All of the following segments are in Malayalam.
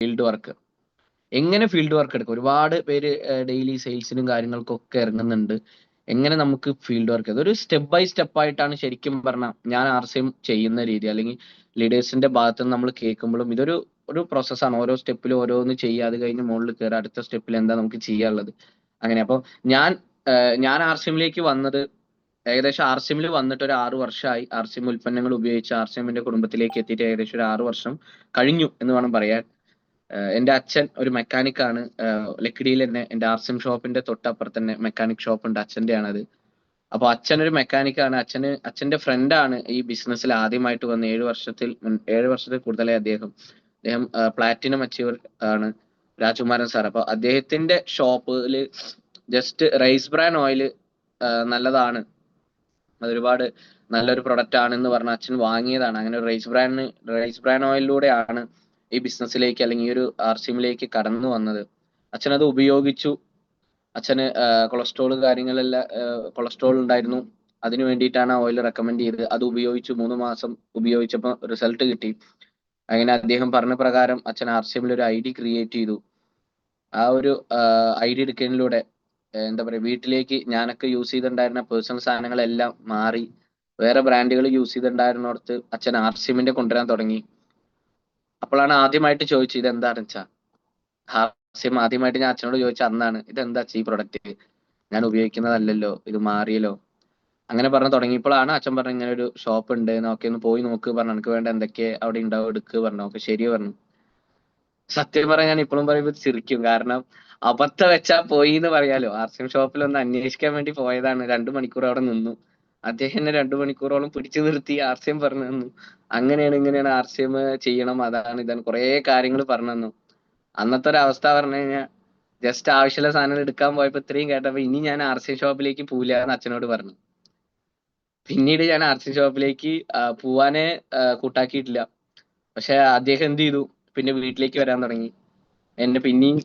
Field work. എങ്ങനെ ഫീൽഡ് വർക്ക് എടുക്കും? ഒരുപാട് പേര് ഡെയിലി സെയിൽസിനും കാര്യങ്ങൾക്കൊക്കെ ഇറങ്ങുന്നുണ്ട്. എങ്ങനെ നമുക്ക് ഫീൽഡ് വർക്ക് അതൊരു സ്റ്റെപ്പ് ബൈ സ്റ്റെപ്പ് ആയിട്ടാണ് ശരിക്കും പറഞ്ഞാൽ ഞാൻ ആർ സി എം ചെയ്യുന്ന രീതി. അല്ലെങ്കിൽ ലീഡേഴ്സിന്റെ ഭാഗത്ത് നിന്ന് നമ്മൾ കേൾക്കുമ്പോഴും ഇതൊരു ഒരു പ്രോസസ്സാണ്. ഓരോ സ്റ്റെപ്പിലും ഓരോന്ന് ചെയ്യുക. അത് കഴിഞ്ഞ് മുകളിൽ കയറുക. അടുത്ത സ്റ്റെപ്പിൽ എന്താ നമുക്ക് ചെയ്യാനുള്ളത്? അങ്ങനെ. അപ്പോൾ ഞാൻ ഞാൻ ആർ സി എമ്മിലേക്ക് വന്നത് ഏകദേശം ആർ സി എമ്മിൽ വന്നിട്ട് ഒരു ആറു വർഷമായി. ആർ സി എം ഉൽപ്പന്നങ്ങൾ ഉപയോഗിച്ച് ആർ സി എമ്മിന്റെ കുടുംബത്തിലേക്ക് എത്തിയിട്ട് ഏകദേശം ഒരു ആറു വർഷം കഴിഞ്ഞു എന്ന് വേണം പറയാൻ. എന്റെ അച്ഛൻ ഒരു മെക്കാനിക് ആണ്. ലക്കിടിയിൽ തന്നെ എന്റെ ആർ സി എം ഷോപ്പിന്റെ തൊട്ടപ്പുറത്ത് തന്നെ മെക്കാനിക് ഷോപ്പ് ഉണ്ട് അച്ഛന്റെ ആണത് അപ്പൊ അച്ഛൻ ഒരു മെക്കാനിക് ആണ്. അച്ഛന് അച്ഛന്റെ ഫ്രണ്ട് ആണ് ഈ ബിസിനസ്സിൽ ആദ്യമായിട്ട് വന്ന് ഏഴ് വർഷത്തിൽ ഏഴ് വർഷത്തിൽ കൂടുതലായി അദ്ദേഹം. അദ്ദേഹം പ്ലാറ്റിനം അച്ചീവർ ആണ് രാജകുമാരൻ സാർ അപ്പൊ അദ്ദേഹത്തിന്റെ ഷോപ്പിൽ ജസ്റ്റ് റൈസ് ബ്രാൻ ഓയിൽ നല്ലതാണ്. അതൊരുപാട് നല്ലൊരു പ്രൊഡക്റ്റ് ആണെന്ന് പറഞ്ഞ അച്ഛൻ വാങ്ങിയതാണ്. അങ്ങനെ റൈസ് ബ്രാൻഡ് റൈസ് ബ്രാൻ ഓയിലിലൂടെയാണ് ഈ ബിസിനസ്സിലേക്ക് അല്ലെങ്കിൽ ഈ ഒരു ആർ സിമിലേക്ക് കടന്നു വന്നത്. അച്ഛൻ അത് ഉപയോഗിച്ചു. അച്ഛന് കൊളസ്ട്രോൾ കാര്യങ്ങളെല്ലാം കൊളസ്ട്രോൾ ഉണ്ടായിരുന്നു. അതിനു വേണ്ടിയിട്ടാണ് ആ ഓയിൽ റെക്കമെൻഡ് ചെയ്തത്. അത് ഉപയോഗിച്ചു. മൂന്ന് മാസം ഉപയോഗിച്ചപ്പോൾ റിസൾട്ട് കിട്ടി. അങ്ങനെ അദ്ദേഹം പറഞ്ഞ പ്രകാരം അച്ഛൻ ആർ സി എമ്മിൽ ഒരു ഐ ഡി ക്രിയേറ്റ് ചെയ്തു. ആ ഒരു ഐ ഡി എടുക്കുന്നതിലൂടെ എന്താ പറയാ വീട്ടിലേക്ക് ഞാനൊക്കെ യൂസ് ചെയ്തിട്ടുണ്ടായിരുന്ന പേഴ്സണൽ സാധനങ്ങളെല്ലാം മാറി. വേറെ ബ്രാൻഡുകൾ യൂസ് ചെയ്തിട്ടുണ്ടായിരുന്നിടത്ത് അച്ഛൻ ആർ എമ്മിന്റെ കൊണ്ടുവരാൻ തുടങ്ങി. അപ്പോഴാണ് ആദ്യമായിട്ട് ചോദിച്ചത് ഇത് എന്താണെന്ന് വെച്ചാ? ഹാസ്യം ആദ്യമായിട്ട് ഞാൻ അച്ഛനോട് ചോദിച്ച അന്നാണ് ഇത് എന്താ ഈ പ്രൊഡക്റ്റ് ഞാൻ ഉപയോഗിക്കുന്നതല്ലല്ലോ ഇത് മാറിയല്ലോ? അങ്ങനെ പറഞ്ഞു തുടങ്ങിയപ്പോഴാണ് അച്ഛൻ പറഞ്ഞു ഇങ്ങനെ ഒരു ഷോപ്പ് ഉണ്ട് നോക്കി ഒന്ന് പോയി നോക്ക് പറഞ്ഞു എനിക്ക് വേണ്ട എന്തൊക്കെ അവിടെ ഉണ്ടാവും എടുക്ക് പറഞ്ഞു ഓക്കെ ശരി പറഞ്ഞു. സത്യം പറയാൻ ഞാൻ ഇപ്പോഴും പറയുമ്പോൾ ചിരിക്കും കാരണം അബദ്ധം വെച്ചാ പോയി എന്ന് പറയാലോ? എം ഷോപ്പിൽ ഒന്ന് അന്വേഷിക്കാൻ വേണ്ടി പോയതാണ് രണ്ടു മണിക്കൂർ അവിടെ നിന്നു. അദ്ദേഹം രണ്ടു മണിക്കൂറോളം പിടിച്ചു നിർത്തി ആർ സി എം പറഞ്ഞു തന്നു. അങ്ങനെയാണ് ഇങ്ങനെയാണ് ആർ സി എം ചെയ്യണം അതാണ് ഇതാണ് കുറേ കാര്യങ്ങൾ പറഞ്ഞു തന്നു. അന്നത്തെ ഒരു അവസ്ഥ പറഞ്ഞു കഴിഞ്ഞാൽ ജസ്റ്റ് ആവശ്യമുള്ള സാധനം എടുക്കാൻ പോയപ്പോ ഇത്രയും കേട്ടപ്പോ ഇനി ഞാൻ ആർ സി ഷോപ്പിലേക്ക് പോവില്ല എന്ന് അച്ഛനോട് പറഞ്ഞു. പിന്നീട് ഞാൻ ആർ സി ഷോപ്പിലേക്ക് പോവാനെ കൂട്ടാക്കിയിട്ടില്ല. പക്ഷെ അദ്ദേഹം എന്ത് ചെയ്തു? പിന്നെ വീട്ടിലേക്ക് വരാൻ തുടങ്ങി. എന്നെ പിന്നെയും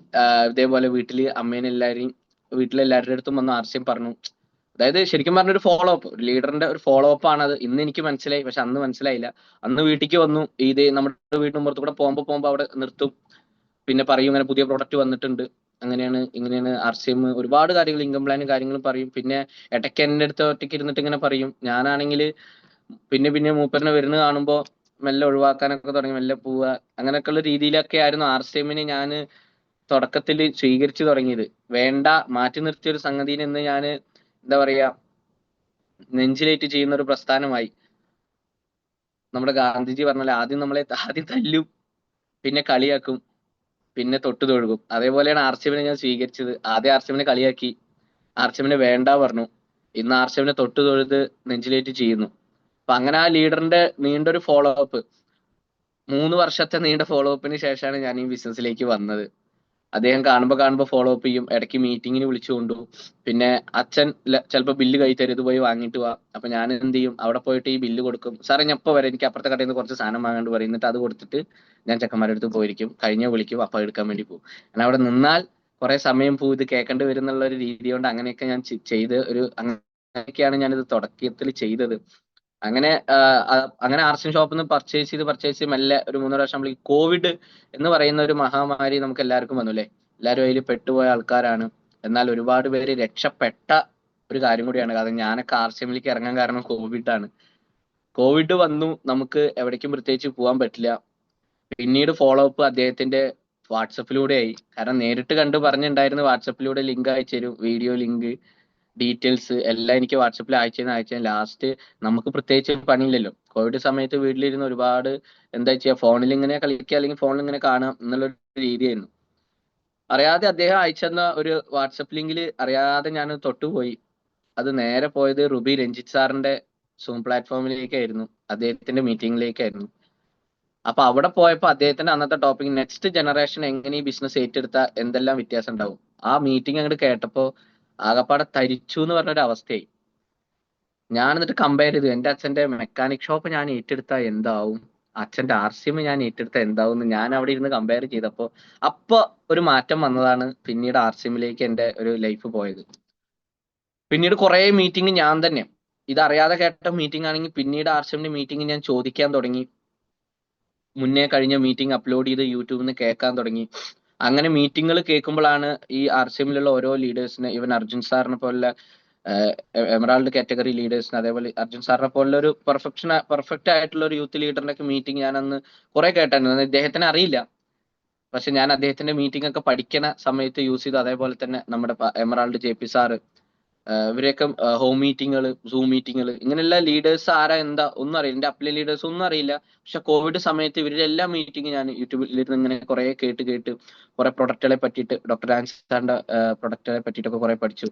ഇതേപോലെ വീട്ടിൽ അമ്മേനെ എല്ലാവരെയും വീട്ടിലെല്ലാവരുടെ അടുത്തും വന്ന് ആർ സി എം പറഞ്ഞു. അതായത് ശരിക്കും പറഞ്ഞ ഒരു ഫോളോ അപ്പ് ലീഡറിന്റെ ഒരു ഫോളോ അപ്പ് ആണ് അത്. ഇന്ന് എനിക്ക് മനസ്സിലായി പക്ഷെ അന്ന് മനസ്സിലായില്ല. അന്ന് വീട്ടിലേക്ക് വന്നു ഇത് നമ്മുടെ വീട്ടിന് പുറത്തു കൂടെ പോകുമ്പോ പോകുമ്പോ അവിടെ നിർത്തും. പിന്നെ പറയും ഇങ്ങനെ പുതിയ പ്രോഡക്റ്റ് വന്നിട്ടുണ്ട്. അങ്ങനെയാണ് ഇങ്ങനെയാണ് ആർ സി എം ഒരുപാട് കാര്യങ്ങൾ ഇൻകം പ്ലാനും കാര്യങ്ങളും പറയും. പിന്നെ ഇടയ്ക്ക് എന്റെ അടുത്ത് ഒറ്റയ്ക്ക് ഇരുന്നിട്ട് ഇങ്ങനെ പറയും. ഞാനാണെങ്കിൽ പിന്നെ പിന്നെ മൂപ്പറിനെ വരുന്നത് കാണുമ്പോ മെല്ലെ ഒഴിവാക്കാനൊക്കെ തുടങ്ങി മെല്ലെ പോവുക. അങ്ങനെയൊക്കെയുള്ള രീതിയിലൊക്കെ ആയിരുന്നു ആർ സി എമ്മിനെ ഞാൻ തുടക്കത്തിൽ സ്വീകരിച്ചു തുടങ്ങിയത്. വേണ്ട മാറ്റി നിർത്തിയ ഒരു സംഗതിയിൽ നിന്ന് ഞാൻ എന്താ പറയാ നെഞ്ചിലേറ്റ് ചെയ്യുന്ന ഒരു പ്രസ്ഥാനമായി. നമ്മുടെ ഗാന്ധിജി പറഞ്ഞാൽ ആദ്യം നമ്മളെ ആദ്യം തല്ലും പിന്നെ കളിയാക്കും പിന്നെ തൊട്ടു തൊഴുകും. അതേപോലെയാണ് ആർ സി എമ്മിനെ ഞാൻ സ്വീകരിച്ചത്. ആദ്യം ആർ സി എമ്മിനെ കളിയാക്കി ആർ സി എമ്മിനെ വേണ്ട പറഞ്ഞു. ഇന്ന് ആർ സി എമ്മിനെ തൊട്ടു തൊഴുത് നെഞ്ചിലേറ്റ് ചെയ്യുന്നു. അപ്പൊ അങ്ങനെ ആ ലീഡറിന്റെ നീണ്ടൊരു ഫോളോ അപ്പ് മൂന്ന് വർഷത്തെ നീണ്ട ഫോളോ അപ്പിന് ശേഷമാണ് ഞാൻ ഈ ബിസിനസ്സിലേക്ക് വന്നത്. അദ്ദേഹം കാണുമ്പോൾ കാണുമ്പോൾ ഫോളോ അപ്പ് ചെയ്യും. ഇടയ്ക്ക് മീറ്റിങ്ങിന് വിളിച്ചു കൊണ്ടുപോകും പിന്നെ അച്ഛൻ ചിലപ്പോൾ ബില്ല് കൈ തരും ഇത് പോയി വാങ്ങിയിട്ട് വാ. അപ്പൊ ഞാൻ എന്ത് ചെയ്യും? അവിടെ പോയിട്ട് ഈ ബില്ല് കൊടുക്കും. സാറേ ഞാൻ ഇപ്പൊ വരെ. എനിക്ക് അപ്പുറത്തെ കടയിൽ നിന്ന് കുറച്ച് സാധനം വാങ്ങാണ്ട് പറയും എന്നിട്ട് അത് കൊടുത്തിട്ട് ഞാൻ ചെക്കന്മാരുടെ അടുത്ത് പോയിരിക്കും. കഴിഞ്ഞ വിളിക്കും അപ്പം എടുക്കാൻ വേണ്ടി പോകും ഞാൻ അവിടെ നിന്നാൽ കുറെ സമയം പോയി ഇത് കേൾക്കേണ്ടി വരും എന്നുള്ള ഒരു രീതി കൊണ്ട് അങ്ങനെയൊക്കെ ഞാൻ ചെയ്ത് ഒരു അങ്ങനെയൊക്കെയാണ് ഞാനിത് തുടക്കത്തിൽ ചെയ്തത്. അങ്ങനെ അങ്ങനെ ആർസിൻ ഷോപ്പിൽ നിന്ന് പർച്ചേസ് ചെയ്ത് പർച്ചേസ് ചെയ്ത് മെല്ലെ ഒരു മൂന്നര വർഷം ആകുമ്പോഴേക്കും കോവിഡ് എന്ന് പറയുന്ന ഒരു മഹാമാരി നമുക്ക് എല്ലാവർക്കും വന്നു അല്ലേ എല്ലാവരും അതിൽ പെട്ടുപോയ ആൾക്കാരാണ്. എന്നാൽ ഒരുപാട് പേര് രക്ഷപ്പെട്ട ഒരു കാര്യം കൂടിയാണ്. കാരണം ഞാനൊക്കെ ആർ സി എമ്മിലേക്ക് ഇറങ്ങാൻ കാരണം കോവിഡ് ആണ്. കോവിഡ് വന്നു നമുക്ക് എവിടേക്കും പ്രത്യേകിച്ച് പോകാൻ പറ്റില്ല. പിന്നീട് ഫോളോ അപ്പ് അദ്ദേഹത്തിന്റെ വാട്സപ്പിലൂടെ ആയി. കാരണം നേരിട്ട് കണ്ട് പറഞ്ഞിട്ടുണ്ടായിരുന്നു വാട്സപ്പിലൂടെ ലിങ്ക് അയച്ചു തരും വീഡിയോ ലിങ്ക് ഡീറ്റെയിൽസ് എല്ലാം എനിക്ക് വാട്സപ്പിൽ അയച്ചു അയച്ചു ലാസ്റ്റ് നമുക്ക് പ്രത്യേകിച്ച് പണിയില്ലല്ലോ. കോവിഡ് സമയത്ത് വീട്ടിലിരുന്ന് ഒരുപാട് എന്താ ചെയ്യാ ഫോണിൽ ഇങ്ങനെ കളിക്കുക അല്ലെങ്കിൽ ഫോണിൽ ഇങ്ങനെ കാണാം എന്നുള്ള രീതിയായിരുന്നു. അറിയാതെ അദ്ദേഹം അയച്ചെന്ന ഒരു വാട്സപ്പ് ലിങ്കിൽ അറിയാതെ ഞാൻ തൊട്ടുപോയി. അത് നേരെ പോയത് റുബി രഞ്ജിത്ത് സാറിന്റെ സൂം പ്ലാറ്റ്ഫോമിലേക്കായിരുന്നു അദ്ദേഹത്തിന്റെ മീറ്റിംഗിലേക്കായിരുന്നു അപ്പൊ അവിടെ പോയപ്പോ അദ്ദേഹത്തിന്റെ അന്നത്തെ ടോപ്പിക് നെക്സ്റ്റ് ജനറേഷൻ എങ്ങനെ ഈ ബിസിനസ് ഏറ്റെടുത്ത എന്തെല്ലാം വ്യത്യാസം ഉണ്ടാവും? ആ മീറ്റിംഗ് അങ്ങോട്ട് കേട്ടപ്പോ ആകപ്പാടെ തരിച്ചു എന്ന് പറഞ്ഞൊരു അവസ്ഥയായി ഞാൻ എന്നിട്ട് കമ്പയർ ചെയ്തു. എന്റെ അച്ഛന്റെ മെക്കാനിക് ഷോപ്പ് ഞാൻ ഏറ്റെടുത്താൽ എന്താവും? അച്ഛന്റെ ആർ സി എം ഞാൻ ഏറ്റെടുത്താൽ എന്താവും എന്ന് ഞാൻ അവിടെ ഇരുന്ന് കമ്പയർ ചെയ്തപ്പോൾ അപ്പോൾ ഒരു മാറ്റം വന്നതാണ് പിന്നീട് ആർ സി എമ്മിലേക്ക് എന്റെ ഒരു ലൈഫ് പോയത്. പിന്നീട് കുറേ മീറ്റിംഗ് ഞാൻ തന്നെ. ഇതറിയാതെ കേട്ട മീറ്റിംഗ് ആണെങ്കിൽ പിന്നീട് ആർ സി എമ്മിന്റെ മീറ്റിംഗ് ഞാൻ ചോദിക്കാൻ തുടങ്ങി. മുന്നേ കഴിഞ്ഞ മീറ്റിംഗ് അപ്ലോഡ് ചെയ്ത് യൂട്യൂബിൽ നിന്ന് കേൾക്കാൻ തുടങ്ങി. അങ്ങനെ മീറ്റിങ്ങുകൾ കേൾക്കുമ്പോഴാണ് ഈ ആർ സി എമ്മിലുള്ള ഓരോ ലീഡേഴ്സിന് ഇവൻ അർജുൻ സാറിനെ പോലുള്ള എമറാൾഡ് കാറ്റഗറി ലീഡേഴ്സിന് അതേപോലെ അർജുൻ സാറിനെ പോലുള്ള ഒരു പെർഫെക്ഷൻ പെർഫെക്റ്റ് ആയിട്ടുള്ള ഒരു യൂത്ത് ലീഡറിന്റെ ഒക്കെ മീറ്റിംഗ് ഞാൻ അന്ന് കുറെ കേട്ടായിരുന്നു ഇദ്ദേഹത്തിന് അറിയില്ല. പക്ഷെ ഞാൻ അദ്ദേഹത്തിന്റെ മീറ്റിംഗ് ഒക്കെ പഠിക്കണ സമയത്ത് യൂസ് ചെയ്തു അതേപോലെ തന്നെ നമ്മുടെ എമറാൾഡ് ജെ പി സാറ് ഇവരെയൊക്കെ ഹോം മീറ്റിങ്ങുകൾ സൂം മീറ്റിങ്ങുകൾ ഇങ്ങനെയുള്ള ലീഡേഴ്സ് ആരാ എന്താ ഒന്നും അറിയില്ല. എന്റെ അപ്ലൈ ലീഡേഴ്സ് ഒന്നും അറിയില്ല. പക്ഷെ കോവിഡ് സമയത്ത് ഇവരുടെ എല്ലാ മീറ്റിംഗ് ഞാൻ യൂട്യൂബിൽ ഇരുന്ന് ഇങ്ങനെ കുറെ കേട്ട് കേട്ട് കുറെ പ്രൊഡക്റ്റുകളെ പറ്റിയിട്ട് ഡോക്ടർ ആൻസാറിന്റെ പ്രൊഡക്റ്റുകളെ പറ്റിയിട്ടൊക്കെ കുറെ പഠിച്ചു.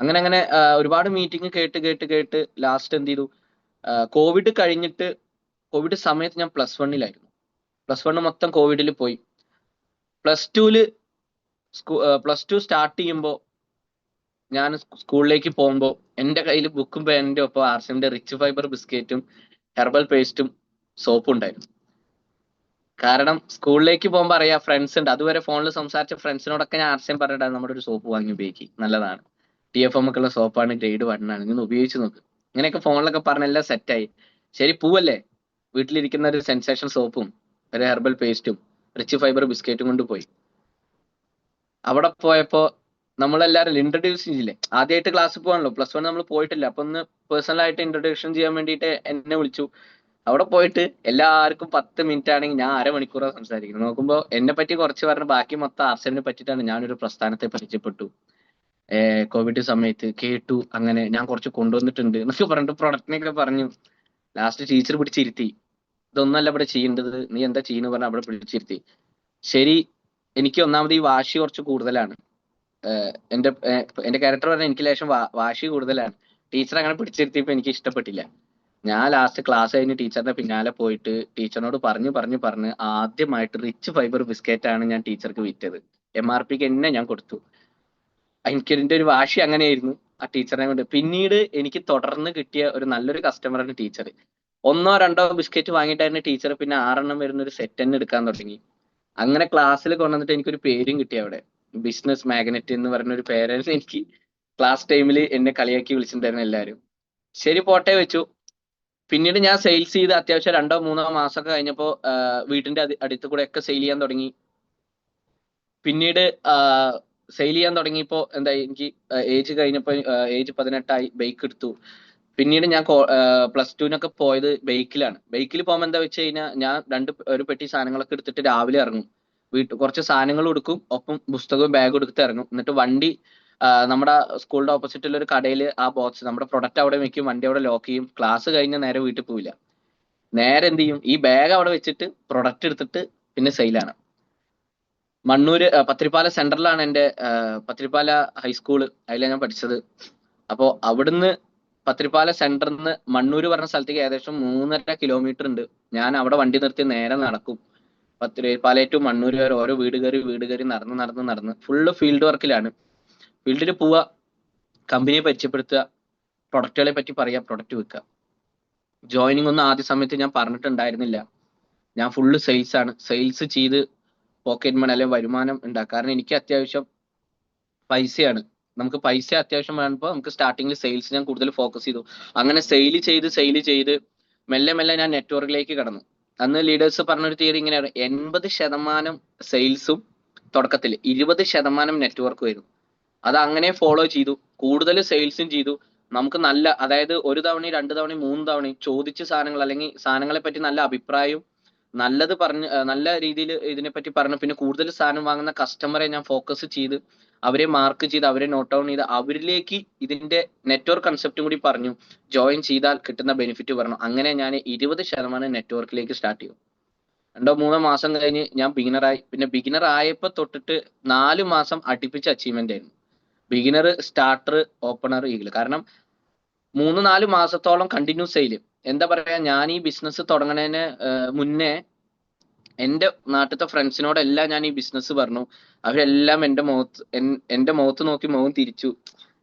അങ്ങനെ അങ്ങനെ ഒരുപാട് മീറ്റിംഗ് കേട്ട് കേട്ട് കേട്ട് ലാസ്റ്റ് എന്ത് ചെയ്തു? കോവിഡ് കഴിഞ്ഞിട്ട് കോവിഡ് സമയത്ത് ഞാൻ പ്ലസ് വണ്ണിലായിരുന്നു പ്ലസ് വൺ മൊത്തം കോവിഡിൽ പോയി. പ്ലസ് ടുവിൽ പ്ലസ് ടു സ്റ്റാർട്ട് ചെയ്യുമ്പോൾ ഞാൻ സ്കൂളിലേക്ക് പോകുമ്പോൾ എന്റെ കയ്യിൽ ബുക്കും പേനിന്റെ ഒപ്പം ആർസിന്റെ റിച്ച് ഫൈബർ ബിസ്ക്കറ്റും ഹെർബൽ പേസ്റ്റും സോപ്പും ഉണ്ടായിരുന്നു. കാരണം സ്കൂളിലേക്ക് പോകുമ്പോൾ അറിയാം ഫ്രണ്ട്സ് ഉണ്ട്. അതുവരെ ഫോണിൽ സംസാരിച്ച ഫ്രണ്ട്സിനോടൊക്കെ ഞാൻ ആർസിയം പറഞ്ഞിട്ടാണ് നമ്മുടെ ഒരു സോപ്പ് വാങ്ങി ഉപയോഗിക്കും. നല്ലതാണ്. ടി എഫ് എം ഒക്കെ ഉള്ള സോപ്പാണ് ഗ്രേഡ് വൺ ആണ്. ഇങ്ങനെ ഉപയോഗിച്ച് നോക്ക്. ഇങ്ങനെയൊക്കെ ഫോണിലൊക്കെ പറഞ്ഞെല്ലാം സെറ്റായി ശരി പൂവല്ലേ? വീട്ടിലിരിക്കുന്ന ഒരു സെൻസേഷൻ സോപ്പും ഒരു ഹെർബൽ പേസ്റ്റും റിച്ച് ഫൈബർ ബിസ്ക്കറ്റും കൊണ്ട് പോയി. അവിടെ പോയപ്പോ നമ്മളെല്ലാരും ഇൻട്രൊഡ്യൂസ് ചെയ്യില്ലേ? ആദ്യമായിട്ട് ക്ലാസ്സിൽ പോകാണല്ലോ പ്ലസ് വൺ നമ്മൾ പോയിട്ടില്ല. അപ്പൊ ഒന്ന് പേഴ്സണൽ ആയിട്ട് ഇൻട്രൊഡക്ഷൻ ചെയ്യാൻ വേണ്ടിയിട്ട് എന്നെ വിളിച്ചു. അവിടെ പോയിട്ട് എല്ലാവർക്കും പത്ത് മിനിറ്റ് ആണെങ്കിൽ ഞാൻ അരമണിക്കൂറാണ് സംസാരിക്കുന്നത്. നോക്കുമ്പോൾ എന്നെ പറ്റി കുറച്ച് പറഞ്ഞു ബാക്കി മൊത്തം ആർസലിനെ പറ്റിയിട്ടാണ് ഞാനൊരു പ്രസ്ഥാനത്തെ പരിചയപ്പെട്ടു. കോവിഡ് സമയത്ത് കേട്ടു. അങ്ങനെ ഞാൻ കുറച്ച് കൊണ്ടുവന്നിട്ടുണ്ട് എന്നൊക്കെ പറഞ്ഞിട്ട് പ്രൊഡക്റ്റിനെയൊക്കെ പറഞ്ഞു. Last teacher പിടിച്ചിരുത്തി. ഇതൊന്നല്ല ഇവിടെ ചെയ്യേണ്ടത്. നീ എന്താ ചെയ്യുന്നു പറഞ്ഞാൽ അവിടെ പിടിച്ചിരുത്തി. ശരി എനിക്ക് ഒന്നാമത് ഈ വാശി കുറച്ച് കൂടുതലാണ്. എന്റെ എന്റെ ക്യാരക്ടർ പറഞ്ഞാൽ എനിക്ക് ലേശം വാശി കൂടുതലാണ്. ടീച്ചർ അങ്ങനെ പിടിച്ചിരുത്തിയപ്പോ എനിക്ക് ഇഷ്ടപ്പെട്ടില്ല. ഞാൻ ലാസ്റ്റ് ക്ലാസ് കഴിഞ്ഞ് ടീച്ചറിന്റെ പിന്നാലെ പോയിട്ട് ടീച്ചറിനോട് പറഞ്ഞു പറഞ്ഞു പറഞ്ഞ് ആദ്യമായിട്ട് റിച്ച് ഫൈബർ ബിസ്ക്കറ്റ് ആണ് ഞാൻ ടീച്ചർക്ക് വിറ്റത്. എം ആർ പിക്ക് എന്നെ ഞാൻ കൊടുത്തു. എനിക്ക് എന്റെ ഒരു വാശി അങ്ങനെയായിരുന്നു ആ ടീച്ചറിനെ കൊണ്ട്. പിന്നീട് എനിക്ക് തുടർന്ന് കിട്ടിയ ഒരു നല്ലൊരു കസ്റ്റമറാണ് ടീച്ചർ ഒന്നോ രണ്ടോ ബിസ്ക്കറ്റ് വാങ്ങിയിട്ടായിരുന്നു ടീച്ചർ പിന്നെ ആറെണ്ണം വരുന്ന ഒരു സെറ്റ് തന്നെ എടുക്കാൻ തുടങ്ങി. അങ്ങനെ ക്ലാസ്സിൽ കൊണ്ടുവന്നിട്ട് എനിക്കൊരു പേരും കിട്ടി അവിടെ. ബിസിനസ് മാഗ്നറ്റ് എന്ന് പറഞ്ഞ ഒരു പേരായിരുന്നു എനിക്ക് ക്ലാസ് ടൈമിൽ എന്നെ കളിയാക്കി വിളിച്ചിട്ടുണ്ടായിരുന്നു എല്ലാവരും ശരി പോട്ടെ വെച്ചു. പിന്നീട് ഞാൻ സെയിൽസ് ചെയ്ത് അത്യാവശ്യം രണ്ടോ മൂന്നോ മാസമൊക്കെ കഴിഞ്ഞപ്പോൾ വീട്ടിന്റെ അടുത്ത് കൂടെ ഒക്കെ സെയിൽ ചെയ്യാൻ തുടങ്ങി. പിന്നീട് സെയിൽ ചെയ്യാൻ തുടങ്ങിയപ്പോൾ എന്താ എനിക്ക് ഏജ് കഴിഞ്ഞപ്പോൾ ഏജ് പതിനെട്ടായി ബൈക്ക് എടുത്തു. പിന്നീട് ഞാൻ പ്ലസ് ടുവിനൊക്കെ പോയത് ബൈക്കിലാണ് ബൈക്കിൽ പോകുമ്പോൾ എന്താ വെച്ച് കഴിഞ്ഞാൽ ഞാൻ രണ്ട് ഒരു പെട്ടി സാധനങ്ങളൊക്കെ എടുത്തിട്ട് രാവിലെ ഇറങ്ങും. വീട്ടിൽ കുറച്ച് സാധനങ്ങൾ കൊടുക്കും ഒപ്പം പുസ്തകവും ബാഗും എടുത്ത് ഇറങ്ങും. എന്നിട്ട് വണ്ടി നമ്മുടെ സ്കൂളിന്റെ ഓപ്പോസിറ്റിൽ ഒരു കടയിൽ ആ ബോക്സ് നമ്മുടെ പ്രൊഡക്റ്റ് അവിടെ വെക്കും വണ്ടി അവിടെ ലോക്ക് ചെയ്യും. ക്ലാസ് കഴിഞ്ഞ് നേരെ വീട്ടിൽ പോവില്ല. നേരെ എന്ത് ചെയ്യും? ഈ ബാഗ് അവിടെ വെച്ചിട്ട് പ്രൊഡക്റ്റ് എടുത്തിട്ട് പിന്നെ സെയിലാണ് മണ്ണൂര് പത്രിപ്പാല സെന്ററിലാണ് എന്റെ പത്രിപ്പാല ഹൈസ്കൂൾ അതിലാണ് ഞാൻ പഠിച്ചത്. അപ്പോൾ അവിടുന്ന് പത്രിപ്പാല സെന്ററിൽ നിന്ന് മണ്ണൂര് പറഞ്ഞ സ്ഥലത്തേക്ക് ഏകദേശം മൂന്നര കിലോമീറ്റർ ഉണ്ട്. ഞാൻ അവിടെ വണ്ടി നിർത്തി നേരെ നടക്കും. പത്രിപ്പാല ടു മണ്ണൂര് വരെ ഓരോ വീട് കയറി വീട് കയറി നടന്ന് നടന്ന് നടന്ന് ഫുള്ള് ഫീൽഡ് വർക്കിലാണ് ഫീൽഡിൽ പോവുക കമ്പനിയെ പരിചയപ്പെടുത്തുക പ്രൊഡക്റ്റുകളെ പറ്റി പറയുക പ്രൊഡക്റ്റ് വിൽക്കുക. ജോയിനിങ് ഒന്നും ആദ്യ സമയത്ത് ഞാൻ പറഞ്ഞിട്ടുണ്ടായിരുന്നില്ല. ഞാൻ ഫുള്ള് സെയിൽസ് ആണ്. സെയിൽസ് ചെയ്ത് പോക്കറ്റ് മണി അല്ലെങ്കിൽ വരുമാനം ഉണ്ടാക്കുക. കാരണം എനിക്ക് അത്യാവശ്യം പൈസയാണ്. നമുക്ക് പൈസ അത്യാവശ്യം വേണപ്പോൾ നമുക്ക് സ്റ്റാർട്ടിങ്ങിൽ സെയിൽസ് ഞാൻ കൂടുതൽ ഫോക്കസ് ചെയ്തു. അങ്ങനെ സെയിൽ ചെയ്ത് സെയിൽ ചെയ്ത് മെല്ലെ മെല്ലെ ഞാൻ നെറ്റ്വർക്കിലേക്ക് കടന്നു. അന്ന് ലീഡേഴ്സ് പറഞ്ഞൊരു തിയറി ഇങ്ങനെയാണ്. എൺപത് ശതമാനം സെയിൽസും തുടക്കത്തിൽ ഇരുപത് ശതമാനം നെറ്റ്വർക്ക് വരും അത് അങ്ങനെ ഫോളോ ചെയ്തു. കൂടുതൽ സെയിൽസും ചെയ്തു. നമുക്ക് നല്ല അതായത് ഒരു തവണയും രണ്ട് തവണയും മൂന്ന് തവണയും ചോദിച്ച സാധനങ്ങൾ അല്ലെങ്കിൽ സാധനങ്ങളെ പറ്റി നല്ല അഭിപ്രായവും നല്ലത് പറഞ്ഞ് നല്ല രീതിയിൽ ഇതിനെപ്പറ്റി പറഞ്ഞു. പിന്നെ കൂടുതൽ സാധനം വാങ്ങുന്ന കസ്റ്റമറെ ഞാൻ ഫോക്കസ് ചെയ്ത് അവരെ മാർക്ക് ചെയ്ത് അവരെ നോട്ട് ഡൗൺ ചെയ്ത് അവരിലേക്ക് ഇതിന്റെ നെറ്റ്വർക്ക് കൺസെപ്റ്റും കൂടി പറഞ്ഞു ജോയിൻ ചെയ്താൽ കിട്ടുന്ന ബെനിഫിറ്റ് പറഞ്ഞു. അങ്ങനെ ഞാൻ ഇരുപത് ശതമാനം നെറ്റ്വർക്കിലേക്ക് സ്റ്റാർട്ട് ചെയ്തു. രണ്ടോ മൂന്നോ മാസം കഴിഞ്ഞ് ഞാൻ ബിഗിനറായി പിന്നെ ബിഗിനർ ആയപ്പോൾ തൊട്ടിട്ട് നാല് മാസം അടുപ്പിച്ച് അച്ചീവ്മെന്റ് ആയിരുന്നു. ബിഗിനർ സ്റ്റാർട്ടർ ഓപ്പണർ ഈഗിൾ കാരണം മൂന്ന് നാല് മാസത്തോളം കണ്ടിന്യൂസ് സെയിൽ എന്താ പറയാ ഞാൻ ഈ ബിസിനസ് തുടങ്ങണതിന് മുന്നേ എന്റെ നാട്ടിലത്തെ ഫ്രണ്ട്സിനോടെല്ലാം ഞാൻ ഈ ബിസിനസ് പറഞ്ഞു. അവരെല്ലാം എന്റെ മുഖത്ത് എന്റെ മുഖത്ത് നോക്കി മുഖം തിരിച്ചു.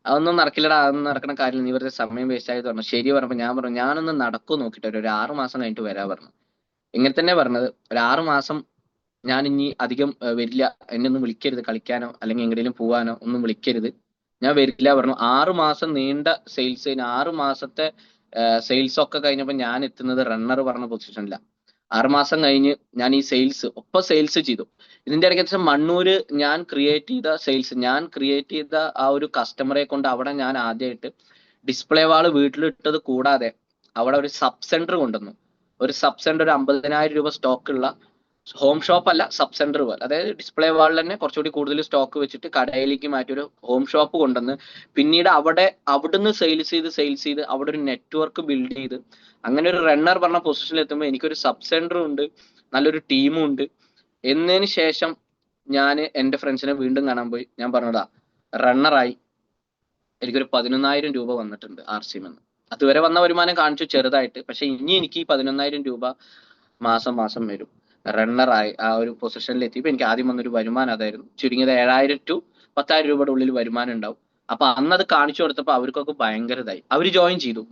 അതൊന്നും നടക്കില്ലടാ അതൊന്നും നടക്കണ കാര്യം നീ വെറുതെ സമയം വേസ്റ്റ് ആയത് പറഞ്ഞു. ശരി പറഞ്ഞപ്പോൾ ഞാൻ പറഞ്ഞു ഞാനൊന്ന് നടക്കൂ നോക്കിട്ട് ഒരു ആറ് മാസം കഴിഞ്ഞിട്ട് വരാ പറഞ്ഞു. ഇങ്ങനെ തന്നെ പറഞ്ഞത്. ഒരു ആറ് മാസം ഞാൻ ഇനി അധികം വരില്ല. എന്നെ ഒന്നും വിളിക്കരുത്. കളിക്കാനോ അല്ലെങ്കിൽ എങ്ങനെയും പോവാനോ ഒന്നും വിളിക്കരുത്. ഞാൻ വരില്ല പറഞ്ഞു. ആറ് മാസം നീണ്ട സെയിൽസ് ആറ് മാസത്തെ സെയിൽസ് ഒക്കെ കഴിഞ്ഞപ്പോൾ ഞാൻ എത്തുന്നത് റണ്ണർ പറഞ്ഞ പൊസിഷനിലാണ് ആറുമാസം കഴിഞ്ഞ് ഞാൻ ഈ സെയിൽസ് ഒപ്പം സെയിൽസ് ചെയ്തു. ഇതിന്റെ ഇടയ്ക്ക് വെച്ചാൽ മണ്ണൂര് ഞാൻ ക്രിയേറ്റ് ചെയ്ത സെയിൽസ് ഞാൻ ക്രിയേറ്റ് ചെയ്ത ആ ഒരു കസ്റ്റമറെ കൊണ്ട് അവിടെ ഞാൻ ആദ്യമായിട്ട് ഡിസ്പ്ലേ വാൾ വീട്ടിലിട്ടത് കൂടാതെ അവിടെ ഒരു സബ് സെന്റർ കൊണ്ടുവന്നു. ഒരു സബ് സെന്റർ ഒരു അമ്പതിനായിരം രൂപ സ്റ്റോക്ക് ഉള്ള ഹോം ഷോപ്പ് അല്ല സബ് സെന്റർ പോലെ. അതായത് ഡിസ്പ്ലേ വാളിൽ തന്നെ കുറച്ചുകൂടി കൂടുതൽ സ്റ്റോക്ക് വെച്ചിട്ട് കടയിലേക്ക് മാറ്റി ഒരു ഹോം ഷോപ്പ് കൊണ്ടുവന്ന് പിന്നീട് അവിടെ അവിടുന്ന് സെയിൽസ് ചെയ്ത് സെയിൽസ് ചെയ്ത് അവിടെ ഒരു നെറ്റ്വർക്ക് ബിൽഡ് ചെയ്ത് അങ്ങനെ ഒരു റണ്ണർ പറഞ്ഞ പൊസിഷനിൽ എത്തുമ്പോൾ എനിക്കൊരു സബ് സെന്റർ ഉണ്ട് നല്ലൊരു ടീമും ഉണ്ട് എന്നതിന് ശേഷം ഞാൻ എന്റെ ഫ്രണ്ട്സിനെ വീണ്ടും കാണാൻ പോയി. ഞാൻ പറഞ്ഞതാ റണ്ണറായി എനിക്കൊരു പതിനൊന്നായിരം രൂപ വന്നിട്ടുണ്ട് ആർ സി എന്ന് അതുവരെ വന്ന വരുമാനം കാണിച്ചു ചെറുതായിട്ട് പക്ഷെ ഇനി എനിക്ക് ഈ പതിനൊന്നായിരം രൂപ മാസം മാസം വരും. റണ്ണറായി ആ ഒരു പൊസിഷനിൽ എത്തിയപ്പോൾ എനിക്ക് ആദ്യം വന്നൊരു വരുമാനം അതായിരുന്നു. ചുരുങ്ങിയത് ഏഴായിരം ടു പത്തായിരം രൂപയുടെ ഉള്ളിൽ വരുമാനം ഉണ്ടാവും. അപ്പൊ അന്നത് കാണിച്ചു കൊടുത്തപ്പോൾ അവർക്കൊക്കെ ഭയങ്കര ഇതായി. അവർ ജോയിൻ ചെയ്തു.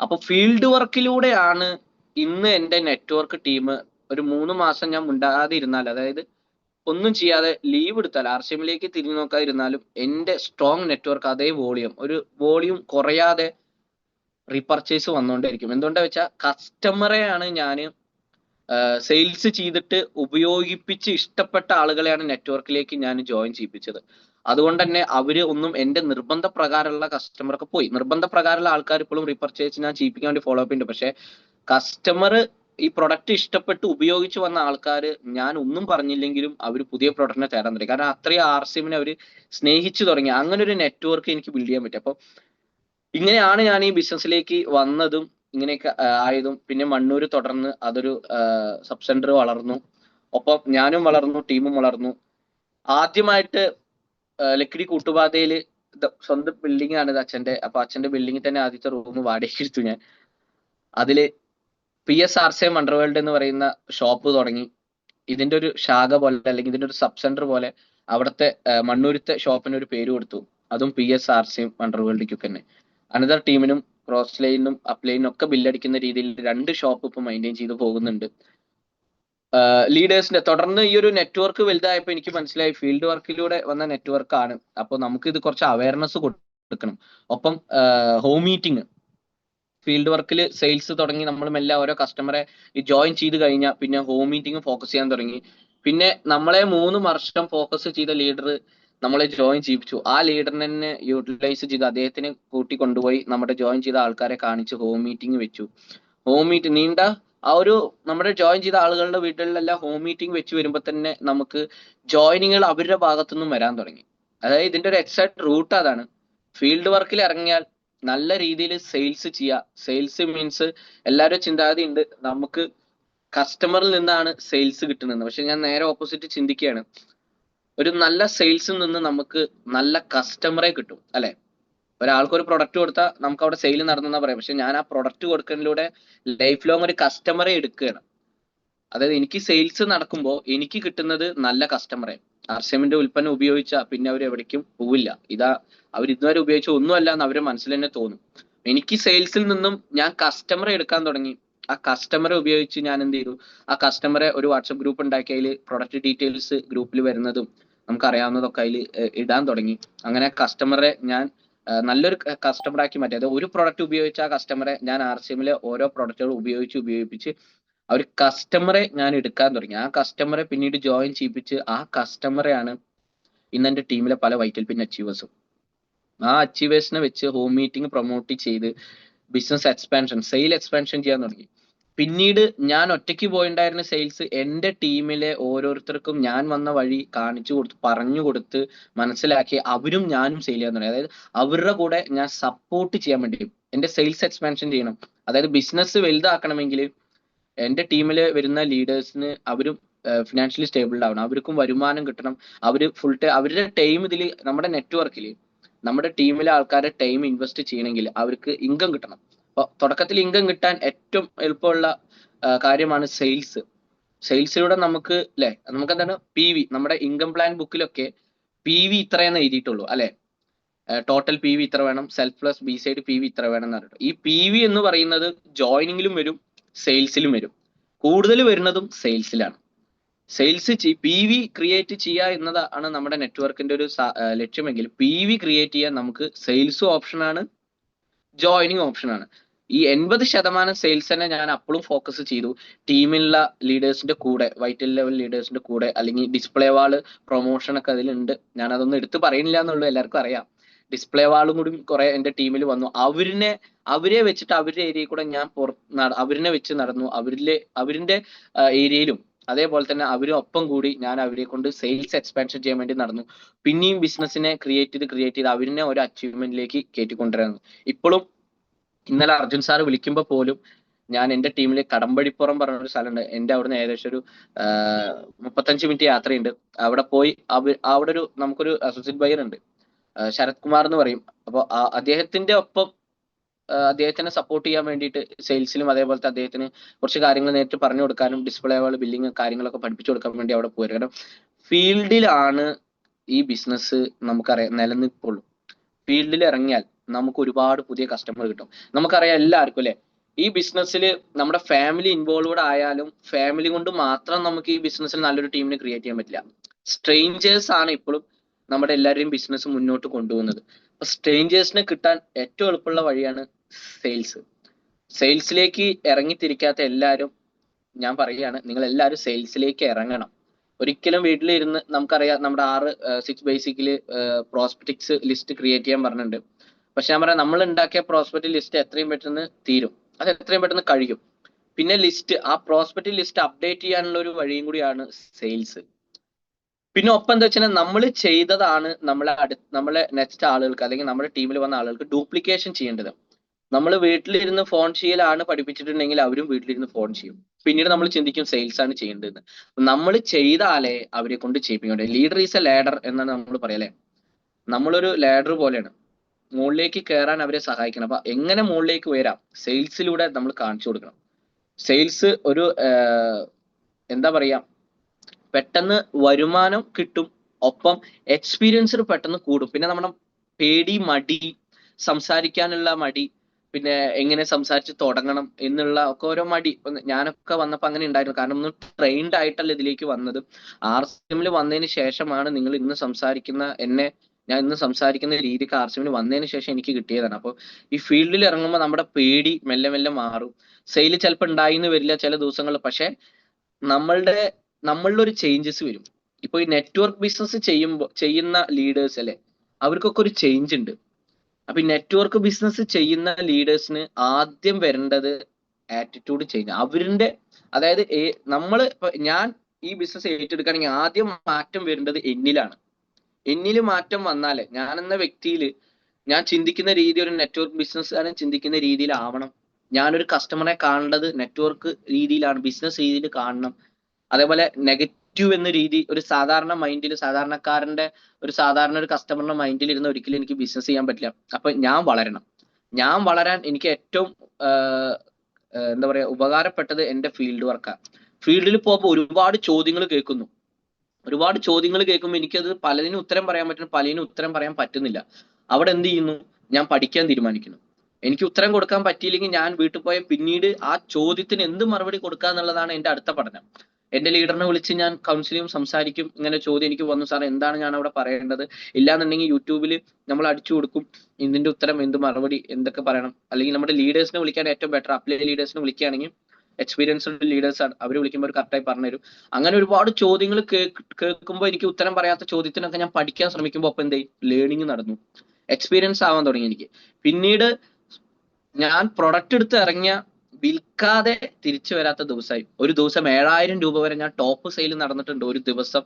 അപ്പൊ ഫീൽഡ് വർക്കിലൂടെയാണ് ഇന്ന് എന്റെ നെറ്റ്വർക്ക് ടീം ഒരു മൂന്ന് മാസം ഞാൻ മുണ്ടാതെ ഇരുന്നാൽ അതായത് ഒന്നും ചെയ്യാതെ ലീവ് എടുത്താൽ ആർ സി എമ്മിലേക്ക് തിരിഞ്ഞു നോക്കാതിരുന്നാലും എന്റെ സ്ട്രോങ് നെറ്റ്വർക്ക് അതേ വോളിയം ഒരു വോളിയം കുറയാതെ റീപർച്ചേസ് വന്നുകൊണ്ടേയിരിക്കും. എന്തുകൊണ്ടാ വെച്ചാൽ കസ്റ്റമറെയാണ് ഞാൻ സെയിൽസ് ചെയ്തിട്ട് ഉപയോഗിപ്പിച്ച് ഇഷ്ടപ്പെട്ട ആളുകളെയാണ് നെറ്റ്വർക്കിലേക്ക് ഞാൻ ജോയിൻ ചെയ്യിപ്പിച്ചത്. അതുകൊണ്ട് തന്നെ അവർ ഒന്നും എന്റെ നിർബന്ധ പ്രകാരമുള്ള കസ്റ്റമറൊക്കെ പോയി. നിർബന്ധ പ്രകാരമുള്ള ആൾക്കാർ ഇപ്പോഴും റീപർച്ചേസ് ഞാൻ ചെയ്യിപ്പിക്കാൻ വേണ്ടി ഫോളോ അപ്പ് ഉണ്ട് പക്ഷെ കസ്റ്റമർ ഈ പ്രൊഡക്റ്റ് ഇഷ്ടപ്പെട്ട് ഉപയോഗിച്ച് വന്ന ആൾക്കാർ ഞാൻ ഒന്നും പറഞ്ഞില്ലെങ്കിലും അവർ പുതിയ പ്രൊഡക്റ്റിനെ തരാൻ തുടങ്ങി. കാരണം അത്രയും ആർ സി എമ്മിനെ അവർ സ്നേഹിച്ചു തുടങ്ങി. അങ്ങനെ ഒരു നെറ്റ്വർക്ക് എനിക്ക് ബിൽഡ് ചെയ്യാൻ പറ്റും. അപ്പോൾ ഇങ്ങനെയാണ് ഞാൻ ഈ ബിസിനസ്സിലേക്ക് വന്നതും ഇങ്ങനെയൊക്കെ ആയതും പിന്നെ മണ്ണൂര് തുടർന്ന് അതൊരു സബ് സെന്റർ വളർന്നു. ഒപ്പം ഞാനും വളർന്നു ടീമും വളർന്നു. ആദ്യമായിട്ട് ലക്കിടി കൂട്ടുപാതയിൽ സ്വന്തം ബിൽഡിംഗ് ആണ് അച്ഛന്റെ അപ്പൊ അച്ഛന്റെ ബിൽഡിംഗിൽ തന്നെ ആദ്യത്തെ റൂം വാടകയ്ക്ക് എടുത്തു ഞാൻ. അതിൽ പി എസ് ആർ സി എന്ന് പറയുന്ന ഷോപ്പ് തുടങ്ങി. ഇതിന്റെ ഒരു ശാഖ പോലെ അല്ലെങ്കിൽ ഇതിന്റെ ഒരു സബ് സെന്റർ പോലെ അവിടുത്തെ മണ്ണൂരിത്തെ ഷോപ്പിന് ഒരു പേര് കൊടുത്തു. അതും P S R C M തന്നെ. അനദർ ടീമിനും ക്രോസ് ലൈനും അപ് ലൈനും ഒക്കെ ബില്ലടിക്കുന്ന രീതിയിൽ രണ്ട് ഷോപ്പ് ഇപ്പൊ മെയിന്റെയിൻ ചെയ്ത് പോകുന്നുണ്ട്. ലീഡേഴ്സിന്റെ തുടർന്ന് ഈ ഒരു നെറ്റ്വർക്ക് വലുതായപ്പോൾ എനിക്ക് മനസ്സിലായി ഫീൽഡ് വർക്കിലൂടെ വന്ന നെറ്റ്വർക്ക് ആണ്. അപ്പോൾ നമുക്ക് ഇത് കുറച്ച് അവയർനെസ് കൊടുക്കണം. ഒപ്പം ഹോം മീറ്റിംഗ് ഫീൽഡ് വർക്കിൽ സെയിൽസ് തുടങ്ങി നമ്മൾ മെല്ലെ ഓരോ കസ്റ്റമറെ ജോയിൻ ചെയ്ത് കഴിഞ്ഞാൽ പിന്നെ ഹോം മീറ്റിംഗ് ഫോക്കസ് ചെയ്യാൻ തുടങ്ങി. പിന്നെ നമ്മളെ മൂന്ന് വർഷം ഫോക്കസ് ചെയ്ത ലീഡർ നമ്മളെ ജോയിൻ ചെയ്യിപ്പിച്ചു. ആ ലീഡറിനെ തന്നെ യൂട്ടിലൈസ് ചെയ്ത് അദ്ദേഹത്തിനെ കൂട്ടി കൊണ്ടുപോയി നമ്മുടെ ജോയിൻ ചെയ്ത ആൾക്കാരെ കാണിച്ച് ഹോം മീറ്റിംഗ് വെച്ചു. ഹോം മീറ്റ് നീണ്ട ആ ഒരു നമ്മുടെ ജോയിൻ ചെയ്ത ആളുകളുടെ വീടുകളിലെല്ലാം ഹോം മീറ്റിംഗ് വെച്ച് വരുമ്പോൾ തന്നെ നമുക്ക് ജോയിനിങ്ങുകൾ അവരുടെ ഭാഗത്തുനിന്നും വരാൻ തുടങ്ങി. അതായത് ഇതിന്റെ ഒരു എക്സാക്ട് റൂട്ട് അതാണ്. ഫീൽഡ് വർക്കിൽ ഇറങ്ങിയാൽ നല്ല രീതിയിൽ സെയിൽസ് ചെയ്യുക സെയിൽസ് മീൻസ് എല്ലാവരും ചിന്താഗതി ഉണ്ട്. നമുക്ക് കസ്റ്റമറിൽ നിന്നാണ് സെയിൽസ് കിട്ടുന്നത്. പക്ഷെ ഞാൻ നേരെ ഓപ്പോസിറ്റ് ചിന്തിക്കുകയാണ്. ഒരു നല്ല സെയിൽസിൽ നിന്ന് നമുക്ക് നല്ല കസ്റ്റമറെ കിട്ടും അല്ലെ? ഒരാൾക്ക് ഒരു പ്രൊഡക്റ്റ് കൊടുത്താൽ നമുക്ക് അവിടെ സെയിൽ നടന്നെന്നാ പറയാം. പക്ഷെ ഞാൻ ആ പ്രൊഡക്റ്റ് കൊടുക്കുന്നതിലൂടെ ലൈഫ് ലോങ് ഒരു കസ്റ്റമറെ എടുക്കുകയാണ്. അതായത് എനിക്ക് സെയിൽസ് നടക്കുമ്പോൾ എനിക്ക് കിട്ടുന്നത് നല്ല കസ്റ്റമറെ ആർ സി എമ്മിന്റെ ഉൽപ്പന്നം ഉപയോഗിച്ചാൽ പിന്നെ അവർ എവിടേക്കും പോവില്ല. ഇതാ അവർ ഇതുവരെ ഉപയോഗിച്ച ഒന്നുമല്ല എന്ന് അവരുടെ മനസ്സിൽ തന്നെ തോന്നും. എനിക്ക് സെയിൽസിൽ നിന്നും ഞാൻ കസ്റ്റമറെ എടുക്കാൻ തുടങ്ങി. ആ കസ്റ്റമറെ ഉപയോഗിച്ച് ഞാൻ എന്ത് ചെയ്തു? ആ കസ്റ്റമറെ ഒരു വാട്സപ്പ് ഗ്രൂപ്പ് ഉണ്ടാക്കി. അതിൽ പ്രൊഡക്റ്റ് ഡീറ്റെയിൽസ് ഗ്രൂപ്പിൽ വരുന്നതും നമുക്ക് അറിയാവുന്നതൊക്കെ അതിൽ ഇടാൻ തുടങ്ങി. അങ്ങനെ കസ്റ്റമറെ ഞാൻ നല്ലൊരു കസ്റ്റമർ ആക്കി മാറ്റി. അതായത് ഒരു പ്രൊഡക്റ്റ് ഉപയോഗിച്ച ആ കസ്റ്റമറെ ഞാൻ ആർ സി എമ്മിലെ ഓരോ പ്രൊഡക്റ്റുകൾ ഉപയോഗിച്ച് ഉപയോഗിപ്പിച്ച് ആ ഒരു കസ്റ്റമറെ ഞാൻ എടുക്കാൻ തുടങ്ങി. ആ കസ്റ്റമറെ പിന്നീട് ജോയിൻ ചെയ്യിപ്പിച്ച് ആ കസ്റ്റമറെയാണ് ഇന്ന് എന്റെ ടീമിലെ പല വൈറ്റൽ പിൻ അച്ചീവേഴ്സും ആ അച്ചീവേഴ്സിനെ വെച്ച് ഹോം മീറ്റിംഗ് പ്രൊമോട്ട് ചെയ്ത് ബിസിനസ് എക്സ്പാൻഷൻ സെയിൽ എക്സ്പാൻഷൻ ചെയ്യാൻ തുടങ്ങി. പിന്നീട് ഞാൻ ഒറ്റയ്ക്ക് പോയിണ്ടായിരുന്ന സെയിൽസ് എന്റെ ടീമിലെ ഓരോരുത്തർക്കും ഞാൻ വന്ന വഴി കാണിച്ചു കൊടുത്ത് പറഞ്ഞു കൊടുത്ത് മനസ്സിലാക്കി അവരും ഞാനും സെയിൽ ചെയ്യാൻ തുടങ്ങി. അതായത് അവരുടെ കൂടെ ഞാൻ സപ്പോർട്ട് ചെയ്യാൻ വേണ്ടി എന്റെ സെയിൽസ് എക്സ്പാൻഷൻ ചെയ്യണം. അതായത് ബിസിനസ് വലുതാക്കണമെങ്കിൽ എന്റെ ടീമിൽ വരുന്ന ലീഡേഴ്സിന് അവരും ഫിനാൻഷ്യലി സ്റ്റേബിൾ ആവണം. അവർക്കും വരുമാനം കിട്ടണം. അവർ ഫുൾ ടൈം അവരുടെ ടൈം ഇതിൽ നമ്മുടെ നെറ്റ്വർക്കിൽ നമ്മുടെ ടീമിലെ ആൾക്കാരെ ടൈം ഇൻവെസ്റ്റ് ചെയ്യണമെങ്കിൽ അവർക്ക് ഇൻകം കിട്ടണം. അപ്പോൾ തുടക്കത്തിൽ ഇൻകം കിട്ടാൻ ഏറ്റവും എളുപ്പമുള്ള കാര്യമാണ് സെയിൽസ് സെയിൽസിലൂടെ നമുക്ക് അല്ലെ നമുക്ക് എന്താണ് പി വി നമ്മുടെ ഇൻകം പ്ലാൻ ബുക്കിലൊക്കെ പി വി ഇത്രയെന്ന് എഴുതിയിട്ടുള്ളൂ അല്ലെ? ടോട്ടൽ പി വി ഇത്ര വേണം self plus B side P V ഇത്ര വേണം എന്ന് പറഞ്ഞിട്ട്. ഈ പി വി എന്ന് പറയുന്നത് ജോയിനിങ്ങിലും വരും സെയിൽസിലും വരും. കൂടുതൽ വരുന്നതും സെയിൽസിലാണ് സെയിൽസ് പി വി ക്രിയേറ്റ് ചെയ്യുക എന്നതാണ് നമ്മുടെ നെറ്റ്വർക്കിന്റെ ഒരു ലക്ഷ്യമെങ്കിൽ പി വി ക്രിയേറ്റ് ചെയ്യാൻ നമുക്ക് സെയിൽസ് ഓപ്ഷനാണ് ജോയിനിങ് ഓപ്ഷനാണ് ഈ എൺപത് ശതമാനം സെയിൽസ് തന്നെ ഞാൻ അപ്പോഴും ഫോക്കസ് ചെയ്തു ടീമിലുള്ള ലീഡേഴ്സിന്റെ കൂടെ വൈറ്റൽ ലെവൽ ലീഡേഴ്സിന്റെ കൂടെ അല്ലെങ്കിൽ ഡിസ്പ്ലേ വാൾ പ്രൊമോഷൻ ഒക്കെ അതിലുണ്ട്. ഞാൻ അതൊന്നും എടുത്തു പറയുന്നില്ല എന്നുള്ളൂ എല്ലാവർക്കും അറിയാം. ഡിസ്പ്ലേ വാളും കൂടി കുറെ എന്റെ ടീമിൽ വന്നു. അവരിനെ അവരെ വെച്ചിട്ട് അവരുടെ ഏരിയയിൽ കൂടെ ഞാൻ പുറ അവരിനെ വെച്ച് നടന്നു. അവരിലെ അവരിന്റെ ഏരിയയിലും അതേപോലെ തന്നെ അവരും ഒപ്പം കൂടി ഞാൻ അവരെ കൊണ്ട് സെയിൽസ് എക്സ്പാൻഷൻ ചെയ്യാൻ വേണ്ടി നടന്നു. പിന്നെയും ബിസിനസ്സിനെ ക്രിയേറ്റ് ചെയ്ത് ക്രിയേറ്റ് ചെയ്ത് അവരിനെ ഒരു അച്ചീവ്മെന്റിലേക്ക് കയറ്റിക്കൊണ്ടിരുന്നു ഇപ്പോഴും ഇന്നലെ അർജുൻ സാർ വിളിക്കുമ്പോൾ പോലും ഞാൻ എന്റെ ടീമിൽ കടമ്പഴിപ്പുറം പറഞ്ഞ ഒരു സ്ഥലമുണ്ട്. എന്റെ അവിടുന്ന് ഏകദേശം ഒരു മുപ്പത്തഞ്ച് മിനിറ്റ് യാത്രയുണ്ട്. അവിടെ പോയി അവ- അവിടെ ഒരു നമുക്കൊരു അസോസിയേറ്റ് ബയർ ഉണ്ട്. ശരത് കുമാർ എന്ന് പറയും. അപ്പോൾ അദ്ദേഹത്തിന്റെ ഒപ്പം അദ്ദേഹത്തിനെ സപ്പോർട്ട് ചെയ്യാൻ വേണ്ടിയിട്ട് സെയിൽസിലും അതേപോലത്തെ അദ്ദേഹത്തിന് കുറച്ച് കാര്യങ്ങൾ നേരിട്ട് പറഞ്ഞു കൊടുക്കാനും ഡിസ്പ്ലേകൾ ബില്ലിങ് കാര്യങ്ങളൊക്കെ പഠിപ്പിച്ചു കൊടുക്കാൻ വേണ്ടി അവിടെ പോയി കാരണം ഫീൽഡിലാണ് ഈ ബിസിനസ് നമുക്കറിയാം നിലനിൽപ്പുള്ളൂ. ഫീൽഡിൽ ഇറങ്ങിയാൽ നമുക്ക് ഒരുപാട് പുതിയ കസ്റ്റമർ കിട്ടും. നമുക്കറിയാം എല്ലാവർക്കും അല്ലെ? ഈ ബിസിനസ്സിൽ നമ്മുടെ ഫാമിലി ഇൻവോൾവഡ് ആയാലും ഫാമിലി കൊണ്ട് മാത്രം നമുക്ക് ഈ ബിസിനസ്സിൽ നല്ലൊരു ടീമിനെ ക്രിയേറ്റ് ചെയ്യാൻ പറ്റില്ല. സ്ട്രേഞ്ചേഴ്സ് ആണ് ഇപ്പോഴും നമ്മുടെ എല്ലാവരുടെയും ബിസിനസ് മുന്നോട്ട് കൊണ്ടുപോകുന്നത്. സ്ട്രേഞ്ചേഴ്സിനെ കിട്ടാൻ ഏറ്റവും എളുപ്പമുള്ള വഴിയാണ് സെയിൽസ് സെയിൽസിലേക്ക് ഇറങ്ങിത്തിരിക്കാത്ത എല്ലാവരും ഞാൻ പറയുകയാണ് നിങ്ങൾ എല്ലാവരും സെയിൽസിലേക്ക് ഇറങ്ങണം. ഒരിക്കലും വീട്ടിലിരുന്ന് നമുക്കറിയാം നമ്മുടെ ആറ് six basically prospects list create ചെയ്യാൻ പറഞ്ഞിട്ടുണ്ട്. പക്ഷെ ഞാൻ പറയാം നമ്മൾ ഉണ്ടാക്കിയ പ്രോസ്പെക്ട് ലിസ്റ്റ് എത്രയും പെട്ടെന്ന് തീരും. അത് എത്രയും പെട്ടെന്ന് കഴിയും. പിന്നെ ലിസ്റ്റ് ആ പ്രോസ്പെക്ട് ലിസ്റ്റ് അപ്ഡേറ്റ് ചെയ്യാനുള്ള ഒരു വഴിയും കൂടിയാണ് സെയിൽസ് പിന്നെ ഒപ്പം എന്താ വെച്ചാൽ നമ്മൾ ചെയ്തതാണ് നമ്മളെ അടു നമ്മളെ നെക്സ്റ്റ് ആളുകൾക്ക് അല്ലെങ്കിൽ നമ്മുടെ ടീമിൽ വന്ന ആളുകൾക്ക് ഡ്യൂപ്ലിക്കേഷൻ ചെയ്യേണ്ടത്. നമ്മൾ വീട്ടിലിരുന്ന് ഫോൺ ചെയ്യലാണ് പഠിപ്പിച്ചിട്ടുണ്ടെങ്കിൽ അവരും വീട്ടിലിരുന്ന് ഫോൺ ചെയ്യും. പിന്നീട് നമ്മൾ ചിന്തിക്കും സെയിൽസ് ആണ് ചെയ്യേണ്ടത് നമ്മൾ ചെയ്താലേ അവരെ കൊണ്ട് ചെയ്യിപ്പിക്കേണ്ടത്. ലീഡർ ഈസ് എ ലേഡർ എന്നാണ് നമ്മൾ പറയലേ നമ്മളൊരു ലേഡർ പോലെയാണ്. മുകളിലേക്ക് കയറാൻ അവരെ സഹായിക്കണം. അപ്പൊ എങ്ങനെ മുകളിലേക്ക് വരാം സെയിൽസിലൂടെ നമ്മൾ കാണിച്ചു കൊടുക്കണം. സെയിൽസ് ഒരു എന്താ പറയാ പെട്ടെന്ന് വരുമാനം കിട്ടും. ഒപ്പം എക്സ്പീരിയൻസ് പെട്ടെന്ന് കൂടും. പിന്നെ നമ്മുടെ പേടി മടി സംസാരിക്കാനുള്ള മടി പിന്നെ എങ്ങനെ സംസാരിച്ച് തുടങ്ങണം എന്നുള്ള ഒക്കെ ഓരോ മടി. ഞാനൊക്കെ വന്നപ്പോ അങ്ങനെ ഉണ്ടായിരുന്നു. കാരണം ഒന്ന് ട്രെയിൻഡ് ആയിട്ടല്ല ഇതിലേക്ക് വന്നത്. ആർ സി എമ്മിൽ വന്നതിന് ശേഷമാണ് നിങ്ങൾ ഇന്ന് സംസാരിക്കുന്ന എന്നെ ഞാൻ ഇന്ന് സംസാരിക്കുന്ന രീതിക്ക് ആർ സി എമ്മിൽ വന്നതിന് ശേഷം എനിക്ക് കിട്ടിയതാണ്. അപ്പോൾ ഈ ഫീൽഡിൽ ഇറങ്ങുമ്പോൾ നമ്മുടെ പേടി മെല്ലെ മെല്ലെ മാറും. സെയിൽ ചിലപ്പോൾ ഉണ്ടായിന്ന് വരില്ല ചില ദിവസങ്ങളിൽ പക്ഷെ നമ്മളുടെ നമ്മളിൽ ഒരു ചേഞ്ചസ് വരും. ഇപ്പൊ ഈ നെറ്റ്വർക്ക് ബിസിനസ് ചെയ്യുമ്പോൾ ചെയ്യുന്ന ലീഡേഴ്സ് അല്ലെ അവർക്കൊക്കെ ഒരു ചേഞ്ച് ഉണ്ട്. അപ്പൊ ഈ നെറ്റ്വർക്ക് ബിസിനസ് ചെയ്യുന്ന ലീഡേഴ്സിന് ആദ്യം വരേണ്ടത് ആറ്റിറ്റ്യൂഡ് ചേഞ്ച് അവരിന്റെ അതായത് നമ്മൾ ഞാൻ ഈ ബിസിനസ് ഏറ്റെടുക്കുകയാണെങ്കിൽ ആദ്യം മാറ്റം വരേണ്ടത് എന്നിലാണ്. എന്നിൽ മാറ്റം വന്നാലേ ഞാൻ എന്ന വ്യക്തിയിൽ ഞാൻ ചിന്തിക്കുന്ന രീതി ഒരു നെറ്റ്വർക്ക് ബിസിനസ്സുകാരൻ ചിന്തിക്കുന്ന രീതിയിലാവണം. ഞാനൊരു കസ്റ്റമറെ കാണേണ്ടത് നെറ്റ്വർക്ക് രീതിയിലാണ് ബിസിനസ് രീതിയിൽ കാണണം. അതേപോലെ നെഗറ്റീവ് എന്ന രീതി ഒരു സാധാരണ മൈൻഡിൽ സാധാരണക്കാരന്റെ ഒരു സാധാരണ ഒരു കസ്റ്റമറിന്റെ മൈൻഡിൽ ഇരുന്ന് ഒരിക്കലും എനിക്ക് ബിസിനസ് ചെയ്യാൻ പറ്റില്ല. അപ്പൊ ഞാൻ വളരണം. ഞാൻ വളരാൻ എനിക്ക് ഏറ്റവും എന്താ പറയാ ഉപകാരപ്പെട്ടത് എന്റെ ഫീൽഡ് വർക്കാണ് ഫീൽഡിൽ പോകുമ്പോൾ ഒരുപാട് ചോദ്യങ്ങൾ കേൾക്കുന്നു. ഒരുപാട് ചോദ്യങ്ങൾ കേൾക്കുമ്പോൾ എനിക്കത് പലതിനും ഉത്തരം പറയാൻ പറ്റുന്നു പലതിനും ഉത്തരം പറയാൻ പറ്റുന്നില്ല. അവിടെ എന്ത് ചെയ്യുന്നു? ഞാൻ പഠിക്കാൻ തീരുമാനിക്കുന്നു. എനിക്ക് ഉത്തരം കൊടുക്കാൻ പറ്റിയില്ലെങ്കിൽ ഞാൻ വീട്ടിൽ പോയ പിന്നീട് ആ ചോദ്യത്തിന് എന്ത് മറുപടി കൊടുക്കുക എന്നുള്ളതാണ് എന്റെ അടുത്ത പഠനം. എന്റെ ലീഡറിനെ വിളിച്ച് ഞാൻ കൗൺസിലിംഗ് സംസാരിക്കും. ഇങ്ങനെ ചോദ്യം എനിക്ക് വന്നു സാർ എന്താണ് ഞാൻ അവിടെ പറയേണ്ടത്? ഇല്ലാന്നുണ്ടെങ്കിൽ യൂട്യൂബിൽ നമ്മൾ അടിച്ചു കൊടുക്കും. ഇതിന്റെ ഉത്തരം എന്ത് മറുപടി എന്തൊക്കെ പറയണം. അല്ലെങ്കിൽ നമ്മുടെ ലീഡേഴ്സിനെ വിളിക്കാൻ ഏറ്റവും ബെറ്റർ അപ്ലൈ ലീഡേഴ്സിനെ വിളിക്കുകയാണെങ്കിൽ എക്സ്പീരിയൻസ്ഡ് ലീഡേഴ്സ് ആണ്. അവർ വിളിക്കുമ്പോൾ ഒരു കറക്റ്റായി പറഞ്ഞുതരും. അങ്ങനെ ഒരുപാട് ചോദ്യങ്ങൾ കേൾക്കുമ്പോൾ എനിക്ക് ഉത്തരം പറയാത്ത ചോദ്യത്തിനൊക്കെ ഞാൻ പഠിക്കാൻ ശ്രമിക്കുമ്പോൾ ഒപ്പം എന്തേ ലേണിംഗ് നടന്നു. എക്സ്പീരിയൻസ് ആവാൻ തുടങ്ങി എനിക്ക്. പിന്നീട് ഞാൻ പ്രൊഡക്റ്റ് എടുത്ത് ഇറങ്ങിയ വിൽക്കാതെ തിരിച്ചു വരാത്ത ദിവസമായി. ഒരു ദിവസം ഏഴായിരം രൂപ വരെ ഞാൻ ടോപ്പ് സെയിൽ നടന്നിട്ടുണ്ട് ഒരു ദിവസം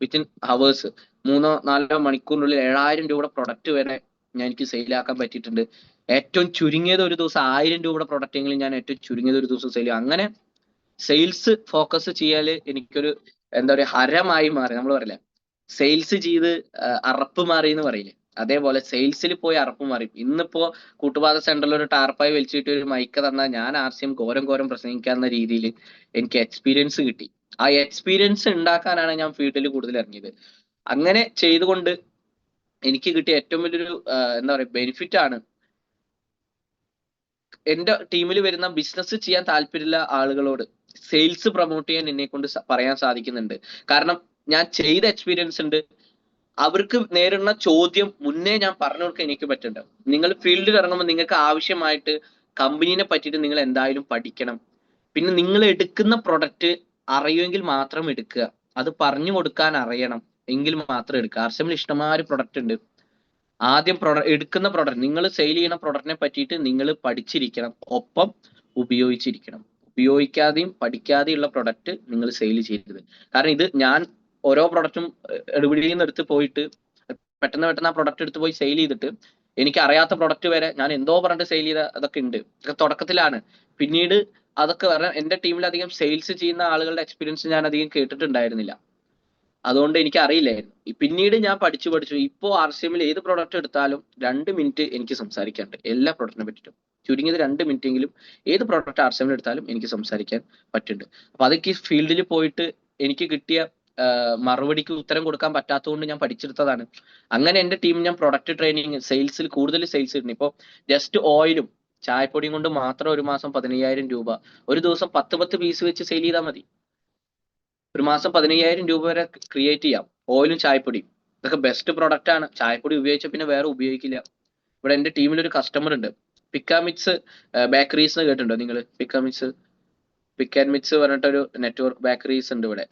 വിത്തിൻ ഹവേഴ്സ് മൂന്നോ നാലോ മണിക്കൂറിനുള്ളിൽ ഏഴായിരം രൂപയുടെ പ്രൊഡക്റ്റ് വരെ ഞാൻ എനിക്ക് സെയിലാക്കാൻ പറ്റിയിട്ടുണ്ട്. ഏറ്റവും ചുരുങ്ങിയത് ഒരു ദിവസം ആയിരം രൂപയുടെ പ്രൊഡക്റ്റ് എങ്കിലും ഞാൻ ഏറ്റവും ചുരുങ്ങിയത് ഒരു ദിവസം സെയിൽ അങ്ങനെ സെയിൽസ് ഫോക്കസ് ചെയ്യാൽ എനിക്കൊരു എന്താ പറയുക ഹരമായി മാറി. നമ്മൾ പറയില്ലേ സെയിൽസ് ചെയ്ത് അറപ്പ് മാറി എന്ന് പറയില്ലേ. അതേപോലെ സെയിൽസിൽ പോയി അറപ്പ് മാറും. ഇന്നിപ്പോ കൂട്ടുപാത സെന്ററിൽ ഒരു ടാർപ്പായി വലിച്ചിട്ട് ഒരു മൈക്ക് തന്നാൽ ഞാൻ ആർ സി എം ഘോരം ഘോരം പ്രസംഗിക്കാവുന്ന രീതിയിൽ എനിക്ക് എക്സ്പീരിയൻസ് കിട്ടി. ആ എക്സ്പീരിയൻസ് ഉണ്ടാക്കാനാണ് ഞാൻ ഫീൽഡിൽ കൂടുതൽ ഇറങ്ങിയത്. അങ്ങനെ ചെയ്തുകൊണ്ട് എനിക്ക് കിട്ടിയ ഏറ്റവും വലിയൊരു എന്താ പറയുക ബെനിഫിറ്റ് ആണ് എന്റെ ടീമിൽ വരുന്ന ബിസിനസ് ചെയ്യാൻ താല്പര്യമുള്ള ആളുകളോട് സെയിൽസ് പ്രൊമോട്ട് ചെയ്യാൻ എന്നെ കൊണ്ട് പറയാൻ സാധിക്കുന്നുണ്ട്. കാരണം ഞാൻ ചെയ്ത എക്സ്പീരിയൻസ് ഉണ്ട്. അവർക്ക് നേരിടുന്ന ചോദ്യം മുന്നേ ഞാൻ പറഞ്ഞു കൊടുക്കാൻ എനിക്ക് പറ്റുന്നുണ്ട്. നിങ്ങൾ ഫീൽഡിൽ ഇറങ്ങുമ്പോൾ നിങ്ങൾക്ക് ആവശ്യമായിട്ട് കമ്പനീനെ പറ്റിയിട്ട് നിങ്ങൾ എന്തായാലും പഠിക്കണം. പിന്നെ നിങ്ങൾ എടുക്കുന്ന പ്രൊഡക്റ്റ് അറിയുമെങ്കിൽ മാത്രം എടുക്കുക. അത് പറഞ്ഞു കൊടുക്കാൻ അറിയണം എങ്കിൽ മാത്രം എടുക്കുക. ആർസമിൽ ഇഷ്ടംമാതിരി പ്രൊഡക്റ്റ് ഉണ്ട്. ആദ്യം പ്രൊഡക്റ്റ് എടുക്കുന്ന പ്രൊഡക്റ്റ് നിങ്ങൾ സെയിൽ ചെയ്യുന്ന പ്രൊഡക്റ്റിനെ പറ്റിയിട്ട് നിങ്ങൾ പഠിച്ചിരിക്കണം. ഒപ്പം ഉപയോഗിച്ചിരിക്കണം. ഉപയോഗിക്കാതെയും പഠിക്കാതെയുള്ള പ്രൊഡക്റ്റ് നിങ്ങൾ സെയിൽ ചെയ്യരുത്. കാരണം ഇത് ഞാൻ ഓരോ പ്രൊഡക്റ്റും എടുപിടിയിൽ നിന്ന് എടുത്ത് പോയിട്ട് പെട്ടെന്ന് പെട്ടെന്ന് ആ പ്രൊഡക്റ്റ് എടുത്ത് പോയി സെയിൽ ചെയ്തിട്ട് എനിക്ക് അറിയാത്ത പ്രൊഡക്റ്റ് വരെ ഞാൻ എന്തോ പറഞ്ഞിട്ട് സെയിൽ ചെയ്ത അതൊക്കെ ഉണ്ട്. ഇതൊക്കെ തുടക്കത്തിലാണ്. പിന്നീട് അതൊക്കെ പറഞ്ഞാൽ എന്റെ ടീമിൽ അധികം സെയിൽസ് ചെയ്യുന്ന ആളുകളുടെ എക്സ്പീരിയൻസ് ഞാൻ അധികം കേട്ടിട്ടുണ്ടായിരുന്നില്ല. അതുകൊണ്ട് എനിക്ക് അറിയില്ലായിരുന്നു പിന്നീട് ഞാൻ പഠിച്ചു പഠിച്ചു ഇപ്പോൾ ആർ സി എമ്മിൽ ഏത് പ്രോഡക്റ്റ് എടുത്താലും രണ്ട് മിനിറ്റ് എനിക്ക് സംസാരിക്കാനുണ്ട്. എല്ലാ പ്രോഡക്റ്റിനെ പറ്റിയിട്ടും. ചുരുങ്ങിയത് രണ്ട് മിനിറ്റ് എങ്കിലും ഏത് പ്രോഡക്റ്റ് ആർ സി എമ്മിൽ എടുത്താലും എനിക്ക് സംസാരിക്കാൻ പറ്റുന്നുണ്ട്. അപ്പൊ അതൊക്കെ ഈ ഫീൽഡിൽ പോയിട്ട് എനിക്ക് കിട്ടിയ മറുപടിക്ക് ഉത്തരം കൊടുക്കാൻ പറ്റാത്തതുകൊണ്ട് ഞാൻ പഠിച്ചെടുത്തതാണ്. അങ്ങനെ എന്റെ ടീം ഞാൻ പ്രൊഡക്റ്റ് ട്രെയിനിങ് സെയിൽസിൽ കൂടുതൽ സെയിൽസ് ഇടുന്നു ഇപ്പോൾ ജസ്റ്റ് ഓയിലും ചായപ്പൊടിയും കൊണ്ട് മാത്രം ഒരു മാസം പതിനയ്യായിരം രൂപ. ഒരു ദിവസം പത്ത് പത്ത് പീസ് വെച്ച് സെയിൽ ചെയ്താൽ മതി. ഒരു മാസം പതിനയ്യായിരം രൂപ വരെ ക്രിയേറ്റ് ചെയ്യാം. ഓയിലും ചായപ്പൊടിയും. ഇതൊക്കെ ബെസ്റ്റ് പ്രൊഡക്റ്റ് ആണ്. ചായപ്പൊടി ഉപയോഗിച്ച പിന്നെ വേറെ ഉപയോഗിക്കില്ല. ഇവിടെ എന്റെ ടീമിൽ ഒരു കസ്റ്റമർ ഉണ്ട്. പിക്കാമിക്സ് ബേക്കറീസ് കേട്ടിട്ടുണ്ടോ നിങ്ങൾ? പിക്കാമിക്സ് പിക്ക് ആൻഡ് മിക്സ് പറഞ്ഞിട്ടൊരു നെറ്റ്വർക്ക് ബേക്കറീസ് ഉണ്ട് ഇവിടെ.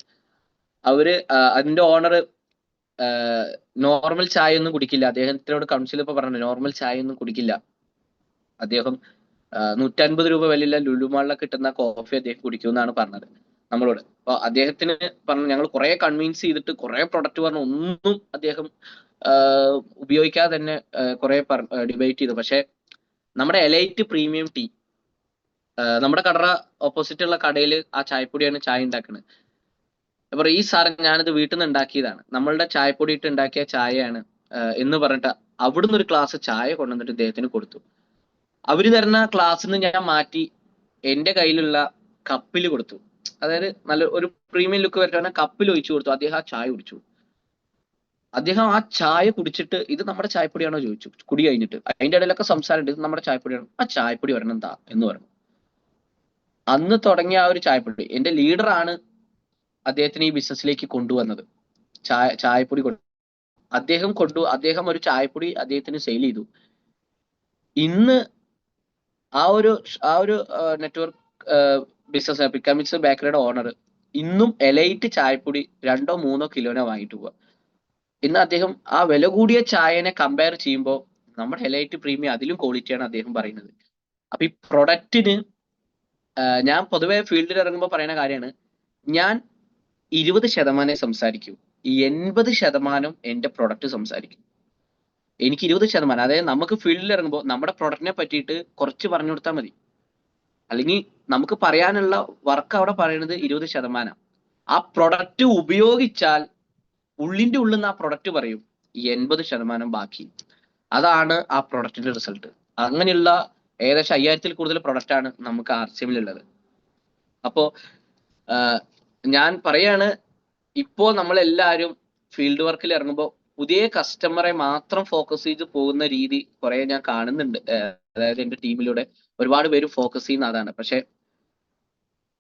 അവർ അതിന്റെ ഓണർ നോർമൽ ചായ ഒന്നും കുടിക്കില്ല. അദ്ദേഹത്തിനോട് കൗൺസിൽ ഇപ്പൊ പറഞ്ഞു നോർമൽ ചായ ഒന്നും കുടിക്കില്ല. അദ്ദേഹം നൂറ്റൻപത് രൂപ വിലയുള്ള ലുലുമാളിലെ കിട്ടുന്ന കോഫി അദ്ദേഹം കുടിക്കുമെന്നാണ് പറഞ്ഞത് നമ്മളോട്. അപ്പൊ അദ്ദേഹത്തിന് പറഞ്ഞു ഞങ്ങൾ കുറെ കൺവിൻസ് ചെയ്തിട്ട് കുറെ പ്രൊഡക്റ്റ് പറഞ്ഞു ഒന്നും അദ്ദേഹം ഉപയോഗിക്കാതെ തന്നെ കുറെ ഡിബേറ്റ് ചെയ്തു. പക്ഷെ നമ്മുടെ എലൈറ്റ് പ്രീമിയം ടീ നമ്മുടെ കടറ ഓപ്പോസിറ്റ് ഉള്ള കടയിൽ ആ ചായപ്പൊടിയാണ് ചായ ഉണ്ടാക്കുന്നത് അപ്പൊ ഈ സാറ് ഞാനിത് വീട്ടിൽ നിന്ന് ഉണ്ടാക്കിയതാണ് നമ്മളുടെ ചായപ്പൊടി ഇട്ട് ഉണ്ടാക്കിയ ചായയാണ് എന്ന് പറഞ്ഞിട്ട് അവിടുന്ന് ഒരു ക്ലാസ് ചായ കൊണ്ടുവന്നിട്ട് ഇദ്ദേഹത്തിന് കൊടുത്തു. അവർ തരുന്ന ക്ലാസ്സിൽ നിന്ന് ഞാൻ മാറ്റി എന്റെ കയ്യിലുള്ള കപ്പിൽ കൊടുത്തു. അതായത് നല്ല ഒരു പ്രീമിയം ലുക്ക് വരട്ടാണ് കപ്പിൽ ഒഴിച്ചു കൊടുത്തു. അദ്ദേഹം ആ ചായ കുടിച്ചു. അദ്ദേഹം ആ ചായ കുടിച്ചിട്ട് ഇത് നമ്മുടെ ചായപ്പൊടിയാണോ ചോദിച്ചു. കുടി കഴിഞ്ഞിട്ട്. അതിന്റെ ഇടയിലൊക്കെ സംസാരണ്ട് ഇത് നമ്മുടെ ചായപ്പൊടിയാണ്? ആ ചായപ്പൊടി വരണം എന്താ എന്ന് പറഞ്ഞു. അന്ന് തുടങ്ങിയ ആ ഒരു ചായപ്പൊടി എന്റെ ലീഡറാണ് അദ്ദേഹത്തിന് ഈ ബിസിനസ്സിലേക്ക് കൊണ്ടുവന്നത്. ചായ ചായപ്പൊടി കൊണ്ടു അദ്ദേഹം കൊണ്ടു അദ്ദേഹം ഒരു ചായപ്പൊടി അദ്ദേഹത്തിന് സെയിൽ ചെയ്തു. ഇന്ന് ആ ഒരു ആ ഒരു നെറ്റ്വർക്ക് ബിസിനസ് പിക്കമിക്സ് ബേക്കറിയുടെ ഓണർ ഇന്നും എലൈറ്റ് ചായപ്പൊടി രണ്ടോ മൂന്നോ കിലോനെ വാങ്ങിട്ട് പോവുക ഇന്ന് അദ്ദേഹം ആ വില കൂടിയ ചായനെ കമ്പയർ ചെയ്യുമ്പോൾ നമ്മുടെ എലൈറ്റ് പ്രീമിയം അതിലും ക്വാളിറ്റിയാണ് അദ്ദേഹം പറയുന്നത്. അപ്പൊ ഈ പ്രൊഡക്റ്റിന് ഞാൻ പൊതുവെ ഫീൽഡിൽ ഇറങ്ങുമ്പോൾ പറയുന്ന കാര്യമാണ്. ഞാൻ ഇരുപത് ശതമാനമേ സംസാരിക്കൂ. ഈ എൺപത് ശതമാനം എന്റെ പ്രൊഡക്റ്റ് സംസാരിക്കും. എനിക്ക് ഇരുപത് ശതമാനം അതായത് നമുക്ക് ഫീൽഡിൽ ഇറങ്ങുമ്പോൾ നമ്മുടെ പ്രൊഡക്റ്റിനെ പറ്റിയിട്ട് കുറച്ച് പറഞ്ഞു കൊടുത്താൽ മതി. അല്ലെങ്കിൽ നമുക്ക് പറയാനുള്ള വർക്ക് അവിടെ പറയുന്നത് ഇരുപത് ശതമാനം. ആ പ്രൊഡക്റ്റ് ഉപയോഗിച്ചാൽ ഉള്ളിന്റെ ഉള്ളിൽ നിന്ന് ആ പ്രൊഡക്റ്റ് പറയും ഈ എൺപത് ശതമാനം ബാക്കി. അതാണ് ആ പ്രൊഡക്റ്റിന്റെ റിസൾട്ട് അങ്ങനെയുള്ള ഏകദേശം അയ്യായിരത്തിൽ കൂടുതൽ പ്രൊഡക്റ്റ് ആണ് നമുക്ക് ആർ സി എമ്മിലുള്ളത് അപ്പോ ആഹ് ഞാൻ പറയാണ് ഇപ്പോ നമ്മൾ എല്ലാവരും ഫീൽഡ് വർക്കിൽ ഇറങ്ങുമ്പോൾ പുതിയ കസ്റ്റമറെ മാത്രം ഫോക്കസ് ചെയ്ത് പോകുന്ന രീതി കുറെ ഞാൻ കാണുന്നുണ്ട്. അതായത് എന്റെ ടീമിലൂടെ ഒരുപാട് പേര് ഫോക്കസ് ചെയ്യുന്ന അതാണ്. പക്ഷെ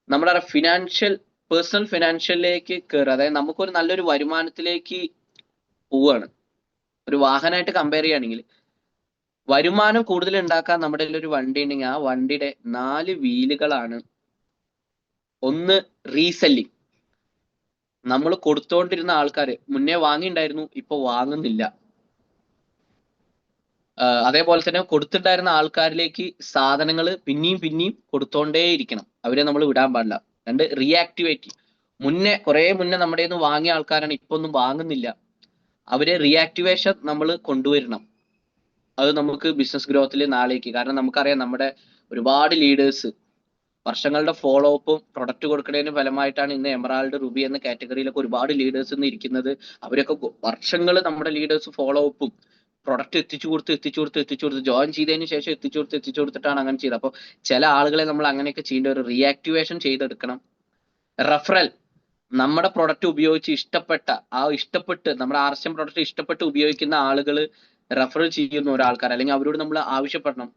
നമ്മുടെ ഫിനാൻഷ്യൽ പേഴ്സണൽ ഫിനാൻഷ്യലിലേക്ക് കയറുക അതായത് നമുക്കൊരു നല്ലൊരു വരുമാനത്തിലേക്ക് പോവുകയാണ്. ഒരു വാഹനമായിട്ട് കമ്പയർ ചെയ്യുകയാണെങ്കിൽ വരുമാനം കൂടുതൽ ഉണ്ടാക്കാൻ നമ്മുടെ ഒരു വണ്ടി ഉണ്ടെങ്കിൽ ആ വണ്ടിയുടെ നാല് വീലുകളാണ് ഒന്ന് റീസെല്ലിങ് നമ്മൾ കൊടുത്തോണ്ടിരുന്ന ആൾക്കാർ മുന്നേ വാങ്ങിണ്ടായിരുന്നു ഇപ്പൊ വാങ്ങുന്നില്ല. അതേപോലെ തന്നെ കൊടുത്തിട്ടുണ്ടായിരുന്ന ആൾക്കാരിലേക്ക് സാധനങ്ങൾ പിന്നെയും പിന്നെയും കൊടുത്തോണ്ടേയിരിക്കണം. അവരെ നമ്മൾ വിടാൻ പാടില്ല. രണ്ട് റിയാക്ടിവേറ്റ് മുന്നേ കുറെ മുന്നേ നമ്മുടെ നിന്ന് വാങ്ങിയ ആൾക്കാരാണ് ഇപ്പൊ ഒന്നും വാങ്ങുന്നില്ല. അവരെ റിയാക്ടിവേഷൻ നമ്മൾ കൊണ്ടുവരണം. അത് നമുക്ക് ബിസിനസ് ഗ്രോത്തിൽ നാളേക്ക്. കാരണം നമുക്കറിയാം നമ്മുടെ ഒരുപാട് ലീഡേഴ്സ് വർഷങ്ങളുടെ ഫോളോ അപ്പും പ്രൊഡക്റ്റ് കൊടുക്കുന്നതിന് ഫലമായിട്ടാണ് ഇന്ന് എമറാൾഡ് റുബി എന്ന കാറ്റഗറിയിലൊക്കെ ഒരുപാട് ലീഡേഴ്സ് ഇന്ന് ഇരിക്കുന്നത്. അവരൊക്കെ വർഷങ്ങൾ നമ്മുടെ ലീഡേഴ്സ് ഫോളോ അപ്പും പ്രൊഡക്റ്റ് എത്തിച്ചു കൊടുത്ത് എത്തിച്ചു കൊടുത്ത് എത്തിച്ചു കൊടുത്ത് ജോയിൻ ചെയ്തതിന് ശേഷം എത്തിച്ചു കൊടുത്ത് എത്തിച്ചു കൊടുത്തിട്ടാണ് അങ്ങനെ ചെയ്തത്. അപ്പോൾ ചില ആളുകളെ നമ്മൾ അങ്ങനെയൊക്കെ ചെയ്യേണ്ട ഒരു റിയാക്ടിവേഷൻ ചെയ്തെടുക്കണം. റഫറൽ നമ്മുടെ പ്രൊഡക്റ്റ് ഉപയോഗിച്ച് ഇഷ്ടപ്പെട്ട ആ ഇഷ്ടപ്പെട്ട് നമ്മുടെ ആർ എസ് എം പ്രൊഡക്റ്റ് ഇഷ്ടപ്പെട്ട് ഉപയോഗിക്കുന്ന ആളുകൾ റെഫർ ചെയ്യുന്ന ഒരാൾക്കാർ അല്ലെങ്കിൽ അവരോട് നമ്മൾ ആവശ്യപ്പെടണം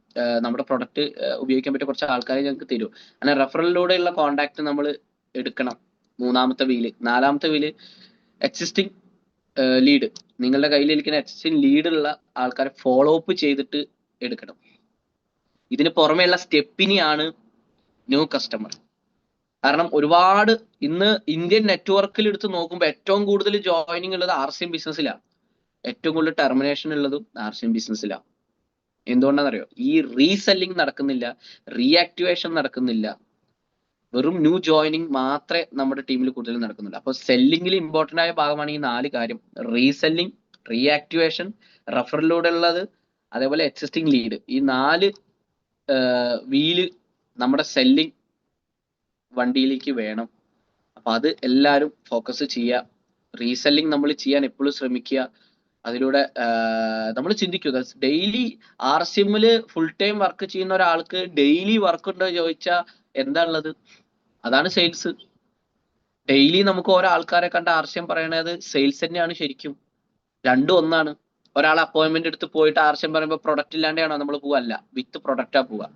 നമ്മുടെ പ്രൊഡക്റ്റ് ഉപയോഗിക്കാൻ പറ്റിയ കുറച്ച് ആൾക്കാരെ ഞങ്ങൾക്ക് തരൂ. അങ്ങനെ റെഫറലിലൂടെയുള്ള കോണ്ടാക്ട് നമ്മൾ എടുക്കണം. മൂന്നാമത്തെ വീൽ നാലാമത്തെ വീൽ എക്സിസ്റ്റിംഗ് ലീഡ് നിങ്ങളുടെ കയ്യിലിരിക്കുന്ന എക്സിസ്റ്റിംഗ് ലീഡുള്ള ആൾക്കാരെ ഫോളോ അപ്പ് ചെയ്തിട്ട് എടുക്കണം. ഇതിന് പുറമെയുള്ള സ്റ്റെപ്പിനെയാണ് ന്യൂ കസ്റ്റമർ കാരണം ഒരുപാട് ഇന്ന് ഇന്ത്യൻ നെറ്റ്വർക്കിൽ എടുത്ത് നോക്കുമ്പോൾ ഏറ്റവും കൂടുതൽ ജോയിനിങ് ഉള്ളത് ആർ സി ബിസിനസ്സിലാണ് ഏറ്റവും കൂടുതൽ ടെർമിനേഷൻ ഉള്ളതും ആർ സി എം ബിസിനസ്സിലാണ് എന്തുകൊണ്ടാണെന്നറിയോ? ഈ റീസെല്ലിംഗ് നടക്കുന്നില്ല റീആക്ടിവേഷൻ നടക്കുന്നില്ല. വെറും ന്യൂ ജോയിനിങ് മാത്രമേ നമ്മുടെ ടീമിൽ കൂടുതൽ നടക്കുന്നുള്ളൂ. അപ്പോൾ സെല്ലിംഗിൽ ഇമ്പോർട്ടന്റ് ആയ ഭാഗമാണ് ഈ നാല് കാര്യം. റീസെല്ലിംഗ് റീആക്ടിവേഷൻ റഫറിലൂടെ ഉള്ളത് അതേപോലെ എക്സിസ്റ്റിംഗ് ലീഡ് ഈ നാല് വീൽ നമ്മുടെ സെല്ലിംഗ് വണ്ടിയിലേക്ക് വേണം. അപ്പൊ അത് എല്ലാവരും ഫോക്കസ് ചെയ്യുക റീസെല്ലിംഗ് നമ്മൾ ചെയ്യാൻ എപ്പോഴും ശ്രമിക്കുക. അതിലൂടെ നമ്മൾ ചിന്തിക്കുക ഡെയിലി ആർ സി എമ്മിൽ ഫുൾ ടൈം വർക്ക് ചെയ്യുന്ന ഒരാൾക്ക് ഡെയിലി വർക്ക് ഉണ്ടോ ചോദിച്ചാൽ എന്താണുള്ളത്? അതാണ് സെയിൽസ് ഡെയിലി നമുക്ക് ഓരോ ആൾക്കാരെ കണ്ട ആർ സി എം പറയണത് സെയിൽസ് തന്നെയാണ് ശരിക്കും. രണ്ടും ഒന്നാണ്. ഒരാൾ അപ്പോയിന്റ്മെന്റ് എടുത്ത് പോയിട്ട് ആർശ്യം പറയുമ്പോൾ പ്രൊഡക്റ്റ് ഇല്ലാണ്ടാണോ നമ്മൾ പോവല്ല വിത്ത് പ്രൊഡക്റ്റാ പോവുക.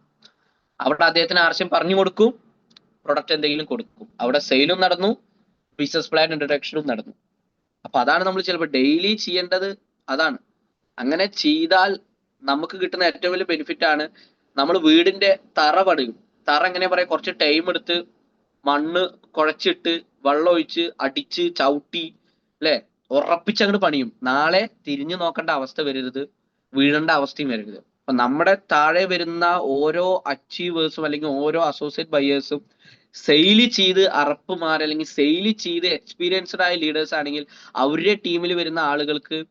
അവിടെ അദ്ദേഹത്തിന് ആർശ്യം പറഞ്ഞു കൊടുക്കും. പ്രൊഡക്റ്റ് എന്തെങ്കിലും കൊടുക്കും. അവിടെ സെയിലും നടന്നു. ബിസിനസ് പ്ലാൻ ഇൻട്രൊഡക്ഷനും നടന്നു. അപ്പൊ അതാണ് നമ്മൾ ചിലപ്പോൾ ഡെയിലി ചെയ്യേണ്ടത്. അതാണ്. അങ്ങനെ ചെയ്താൽ നമുക്ക് കിട്ടുന്ന ഏറ്റവും വലിയ ബെനിഫിറ്റ് ആണ് നമ്മൾ വീടിന്റെ തറ പണിയും. തറ എങ്ങനെ പറയാ? കുറച്ച് ടൈം എടുത്ത് മണ്ണ് കുഴച്ചിട്ട് വെള്ളം ഒഴിച്ച് അടിച്ച് ചവിട്ടി അല്ലെ? ഉറപ്പിച്ചങ്ങോട്ട് പണിയും. നാളെ തിരിഞ്ഞു നോക്കേണ്ട അവസ്ഥ വരരുത്. വീഴേണ്ട അവസ്ഥയും വരരുത്. അപ്പൊ നമ്മുടെ താഴെ വരുന്ന ഓരോ അച്ചീവേഴ്സും അല്ലെങ്കിൽ ഓരോ അസോസിയേറ്റ് ബയേഴ്സും സെയിൽ ചെയ്ത് അറപ്പുമാർ അല്ലെങ്കിൽ സെയിൽ ചെയ്ത് എക്സ്പീരിയൻസ്ഡ് ആയ ലീഡേഴ്സ് ആണെങ്കിൽ അവരുടെ ടീമിൽ വരുന്ന ആളുകൾക്ക്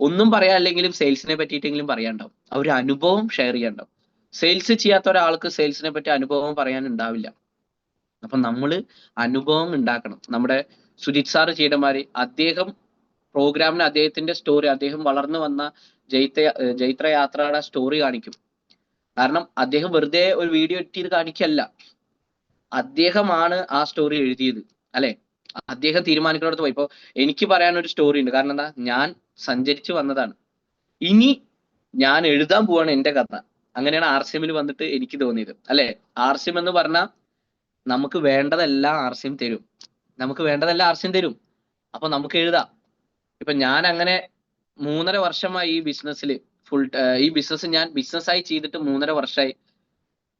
ഒന്നും പറയാല്ലെങ്കിലും സെയിൽസിനെ പറ്റിയിട്ടെങ്കിലും പറയാനുണ്ടാവും. അവരുടെ അനുഭവം ഷെയർ ചെയ്യാനുണ്ടാവും. സെയിൽസ് ചെയ്യാത്ത ഒരാൾക്ക് സെയിൽസിനെ പറ്റി അനുഭവം പറയാൻ ഉണ്ടാവില്ല. അപ്പൊ നമ്മൾ അനുഭവം ഉണ്ടാക്കണം. നമ്മുടെ സുജിത് സാറ് ചെയ്തമാര് അദ്ദേഹം പ്രോഗ്രാമിന് അദ്ദേഹത്തിന്റെ സ്റ്റോറി അദ്ദേഹം വളർന്നു വന്ന ജൈത്ര ജൈത്ര യാത്രയുടെ സ്റ്റോറി കാണിക്കും. കാരണം അദ്ദേഹം വെറുതെ ഒരു വീഡിയോ ചെയ്ത് കാണിക്കല്ല. അദ്ദേഹമാണ് ആ സ്റ്റോറി എഴുതിയത് അല്ലെ? അദ്ദേഹം തീരുമാനിക്കുന്നിടത്ത് പോയി. ഇപ്പൊ എനിക്ക് ഒരു സ്റ്റോറി ഉണ്ട്. കാരണം എന്താ? ഞാൻ സഞ്ചരിച്ചു വന്നതാണ്. ഇനി ഞാൻ എഴുതാൻ പോവാണ് എന്റെ കഥ. അങ്ങനെയാണ് ആർ സി എമ്മിൽ വന്നിട്ട് എനിക്ക് തോന്നിയത് അല്ലെ? ആർ സി എം എന്ന് പറഞ്ഞാൽ നമുക്ക് വേണ്ടതെല്ലാം ആർ സി എം തരും. നമുക്ക് വേണ്ടതെല്ലാം ആർ സി എം തരും. അപ്പൊ നമുക്ക് എഴുതാം. ഇപ്പൊ ഞാൻ അങ്ങനെ മൂന്നര വർഷമായി ഈ ബിസിനസ്സിൽ ഫുൾ ഈ ബിസിനസ് ഞാൻ ബിസിനസ്സായി ചെയ്തിട്ട് മൂന്നര വർഷമായി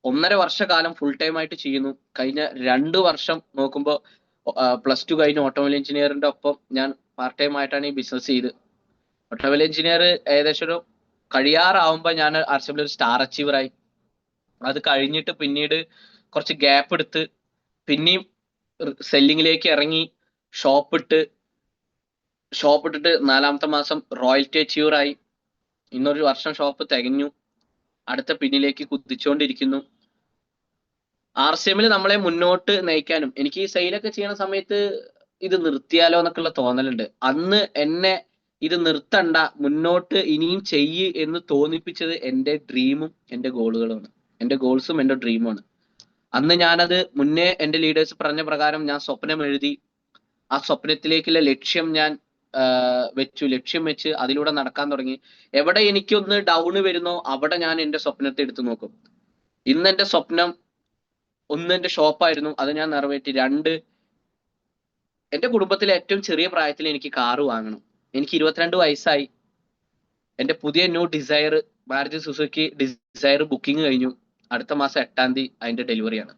ഒന്നര വർഷകാലം ഫുൾ ടൈം ആയിട്ട് ചെയ്യുന്നു. കഴിഞ്ഞ രണ്ട് വർഷം നോക്കുമ്പോൾ പ്ലസ് ടു കഴിഞ്ഞ് ഓട്ടോമൊബൈൽ എഞ്ചിനീയറിന്റെ ഒപ്പം ഞാൻ പാർട്ട് ടൈം ആയിട്ടാണ് ഈ ബിസിനസ് ചെയ്ത്. ഓട്ടോമൊബൈൽ എഞ്ചിനീയർ ഏകദേശം ഒരു കഴിയാറാവുമ്പോൾ ഞാൻ ആർസിബിൾ ഒരു സ്റ്റാർ അച്ചീവറായി അത് കഴിഞ്ഞിട്ട് പിന്നീട് കുറച്ച് ഗ്യാപ്പ് എടുത്ത് പിന്നെയും സെല്ലിങ്ങിലേക്ക് ഇറങ്ങി ഷോപ്പ് ഇട്ട് ഷോപ്പ് ഇട്ടിട്ട് നാലാമത്തെ മാസം റോയൽറ്റി അച്ചീവറായി ഇന്നൊരു വർഷം ഷോപ്പ് തികഞ്ഞു. അടുത്ത പിന്നിലേക്ക് കുതിച്ചുകൊണ്ടിരിക്കുന്നു ആർ സി എമ്മിൽ നമ്മളെ മുന്നോട്ട് നയിക്കാനും എനിക്ക് ഈ സെയിലൊക്കെ ചെയ്യണ സമയത്ത് ഇത് നിർത്തിയാലോ എന്നൊക്കെയുള്ള തോന്നലുണ്ട്. അന്ന് എന്നെ ഇത് നിർത്തണ്ട മുന്നോട്ട് ഇനിയും ചെയ്യ് എന്ന് തോന്നിപ്പിച്ചത് എന്റെ ഡ്രീമും എന്റെ ഗോളുകളുമാണ് എന്റെ ഗോൾസും എന്റെ ഡ്രീമുമാണ് അന്ന് ഞാനത് മുന്നേ എന്റെ ലീഡേഴ്സ് പറഞ്ഞ പ്രകാരം ഞാൻ സ്വപ്നം എഴുതി ആ സ്വപ്നത്തിലേക്കുള്ള ലക്ഷ്യം ഞാൻ വെച്ചു. ലക്ഷ്യം വെച്ച് അതിലൂടെ നടക്കാൻ തുടങ്ങി. എവിടെ എനിക്കൊന്ന് ഡൗൺ വരുന്നോ അവിടെ ഞാൻ എന്റെ സ്വപ്നത്തെ എടുത്തു നോക്കും. ഇന്ന് എന്റെ സ്വപ്നം ഒന്ന് എന്റെ ഷോപ്പായിരുന്നു അത് ഞാൻ നിറവേറ്റി. രണ്ട് എന്റെ കുടുംബത്തിലെ ഏറ്റവും ചെറിയ പ്രായത്തിൽ എനിക്ക് കാറ് വാങ്ങണം. എനിക്ക് ഇരുപത്തിരണ്ട് വയസ്സായി. എന്റെ പുതിയ new Dzire Maruti Suzuki Dzire booking കഴിഞ്ഞു. അടുത്ത മാസം എട്ടാം തീയതി അതിന്റെ ഡെലിവറിയാണ്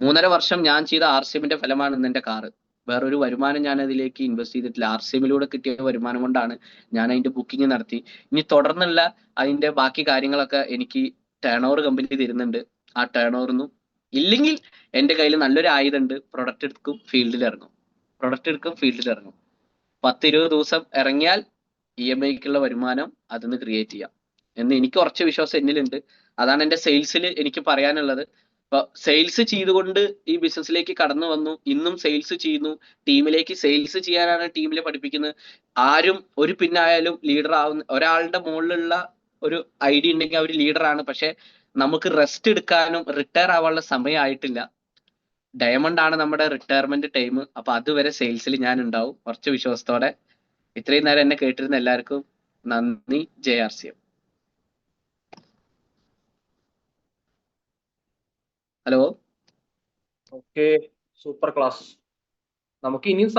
മൂന്നര വർഷം ഞാൻ ചെയ്ത ആർ സി ഫലമാണ് ഇന്ന് എന്റെ കാറ് വേറൊരു വരുമാനം ഞാൻ അതിലേക്ക് ഇൻവെസ്റ്റ് ചെയ്തിട്ടില്ല. ആർ സി എമ്മിലൂടെ കിട്ടിയ വരുമാനം കൊണ്ടാണ് ഞാൻ അതിന്റെ ബുക്കിംഗ് നടത്തി. ഇനി തുടർന്നുള്ള അതിന്റെ ബാക്കി കാര്യങ്ങളൊക്കെ എനിക്ക് ടേൺ ഓവർ കമ്പനി തരുന്നുണ്ട്. ആ ടേൺ ഓവർന്നും ഇല്ലെങ്കിൽ എന്റെ കയ്യിൽ നല്ലൊരു ആയുധം ഉണ്ട്. പ്രൊഡക്റ്റ് എടുക്കും ഫീൽഡിൽ ഇറങ്ങും. പ്രൊഡക്റ്റ് എടുക്കും ഫീൽഡിൽ ഇറങ്ങും. പത്ത് ഇരുപത് ദിവസം ഇറങ്ങിയാൽ ഇ എം ഐക്കുള്ള വരുമാനം അതിന്ന് ക്രിയേറ്റ് ചെയ്യാം. എന്ന് എനിക്ക് കുറച്ച് വിശ്വാസം എന്നിലുണ്ട്. അതാണ് എന്റെ സെയിൽസിൽ എനിക്ക് പറയാനുള്ളത്. ഇപ്പൊ സെയിൽസ് ചെയ്തുകൊണ്ട് ഈ ബിസിനസ്സിലേക്ക് കടന്നു വന്നു. ഇന്നും സെയിൽസ് ചെയ്യുന്നു. ടീമിലേക്ക് സെയിൽസ് ചെയ്യാനാണ് ടീമിലെ പഠിപ്പിക്കുന്നത്. ആരും ഒരു പിന്നായാലും ലീഡർ ആവുന്ന ഒരാളുടെ മുകളിലുള്ള ഒരു ഐഡിയ ഉണ്ടെങ്കിൽ അവർ ലീഡറാണ് പക്ഷെ നമുക്ക് റെസ്റ്റ് എടുക്കാനും റിട്ടയർ ആവാനുള്ള സമയമായിട്ടില്ല ഡയമണ്ട് ആണ് നമ്മുടെ റിട്ടയർമെന്റ് ടൈം അപ്പൊ അതുവരെ സെയിൽസിൽ ഞാൻ ഉണ്ടാവും. കുറച്ച് വിശ്വാസത്തോടെ. ഇത്രയും നേരം എന്നെ കേട്ടിരുന്ന എല്ലാവർക്കും നന്ദി. J R C M. Hello okay super class നമുക്ക് ഇനിയും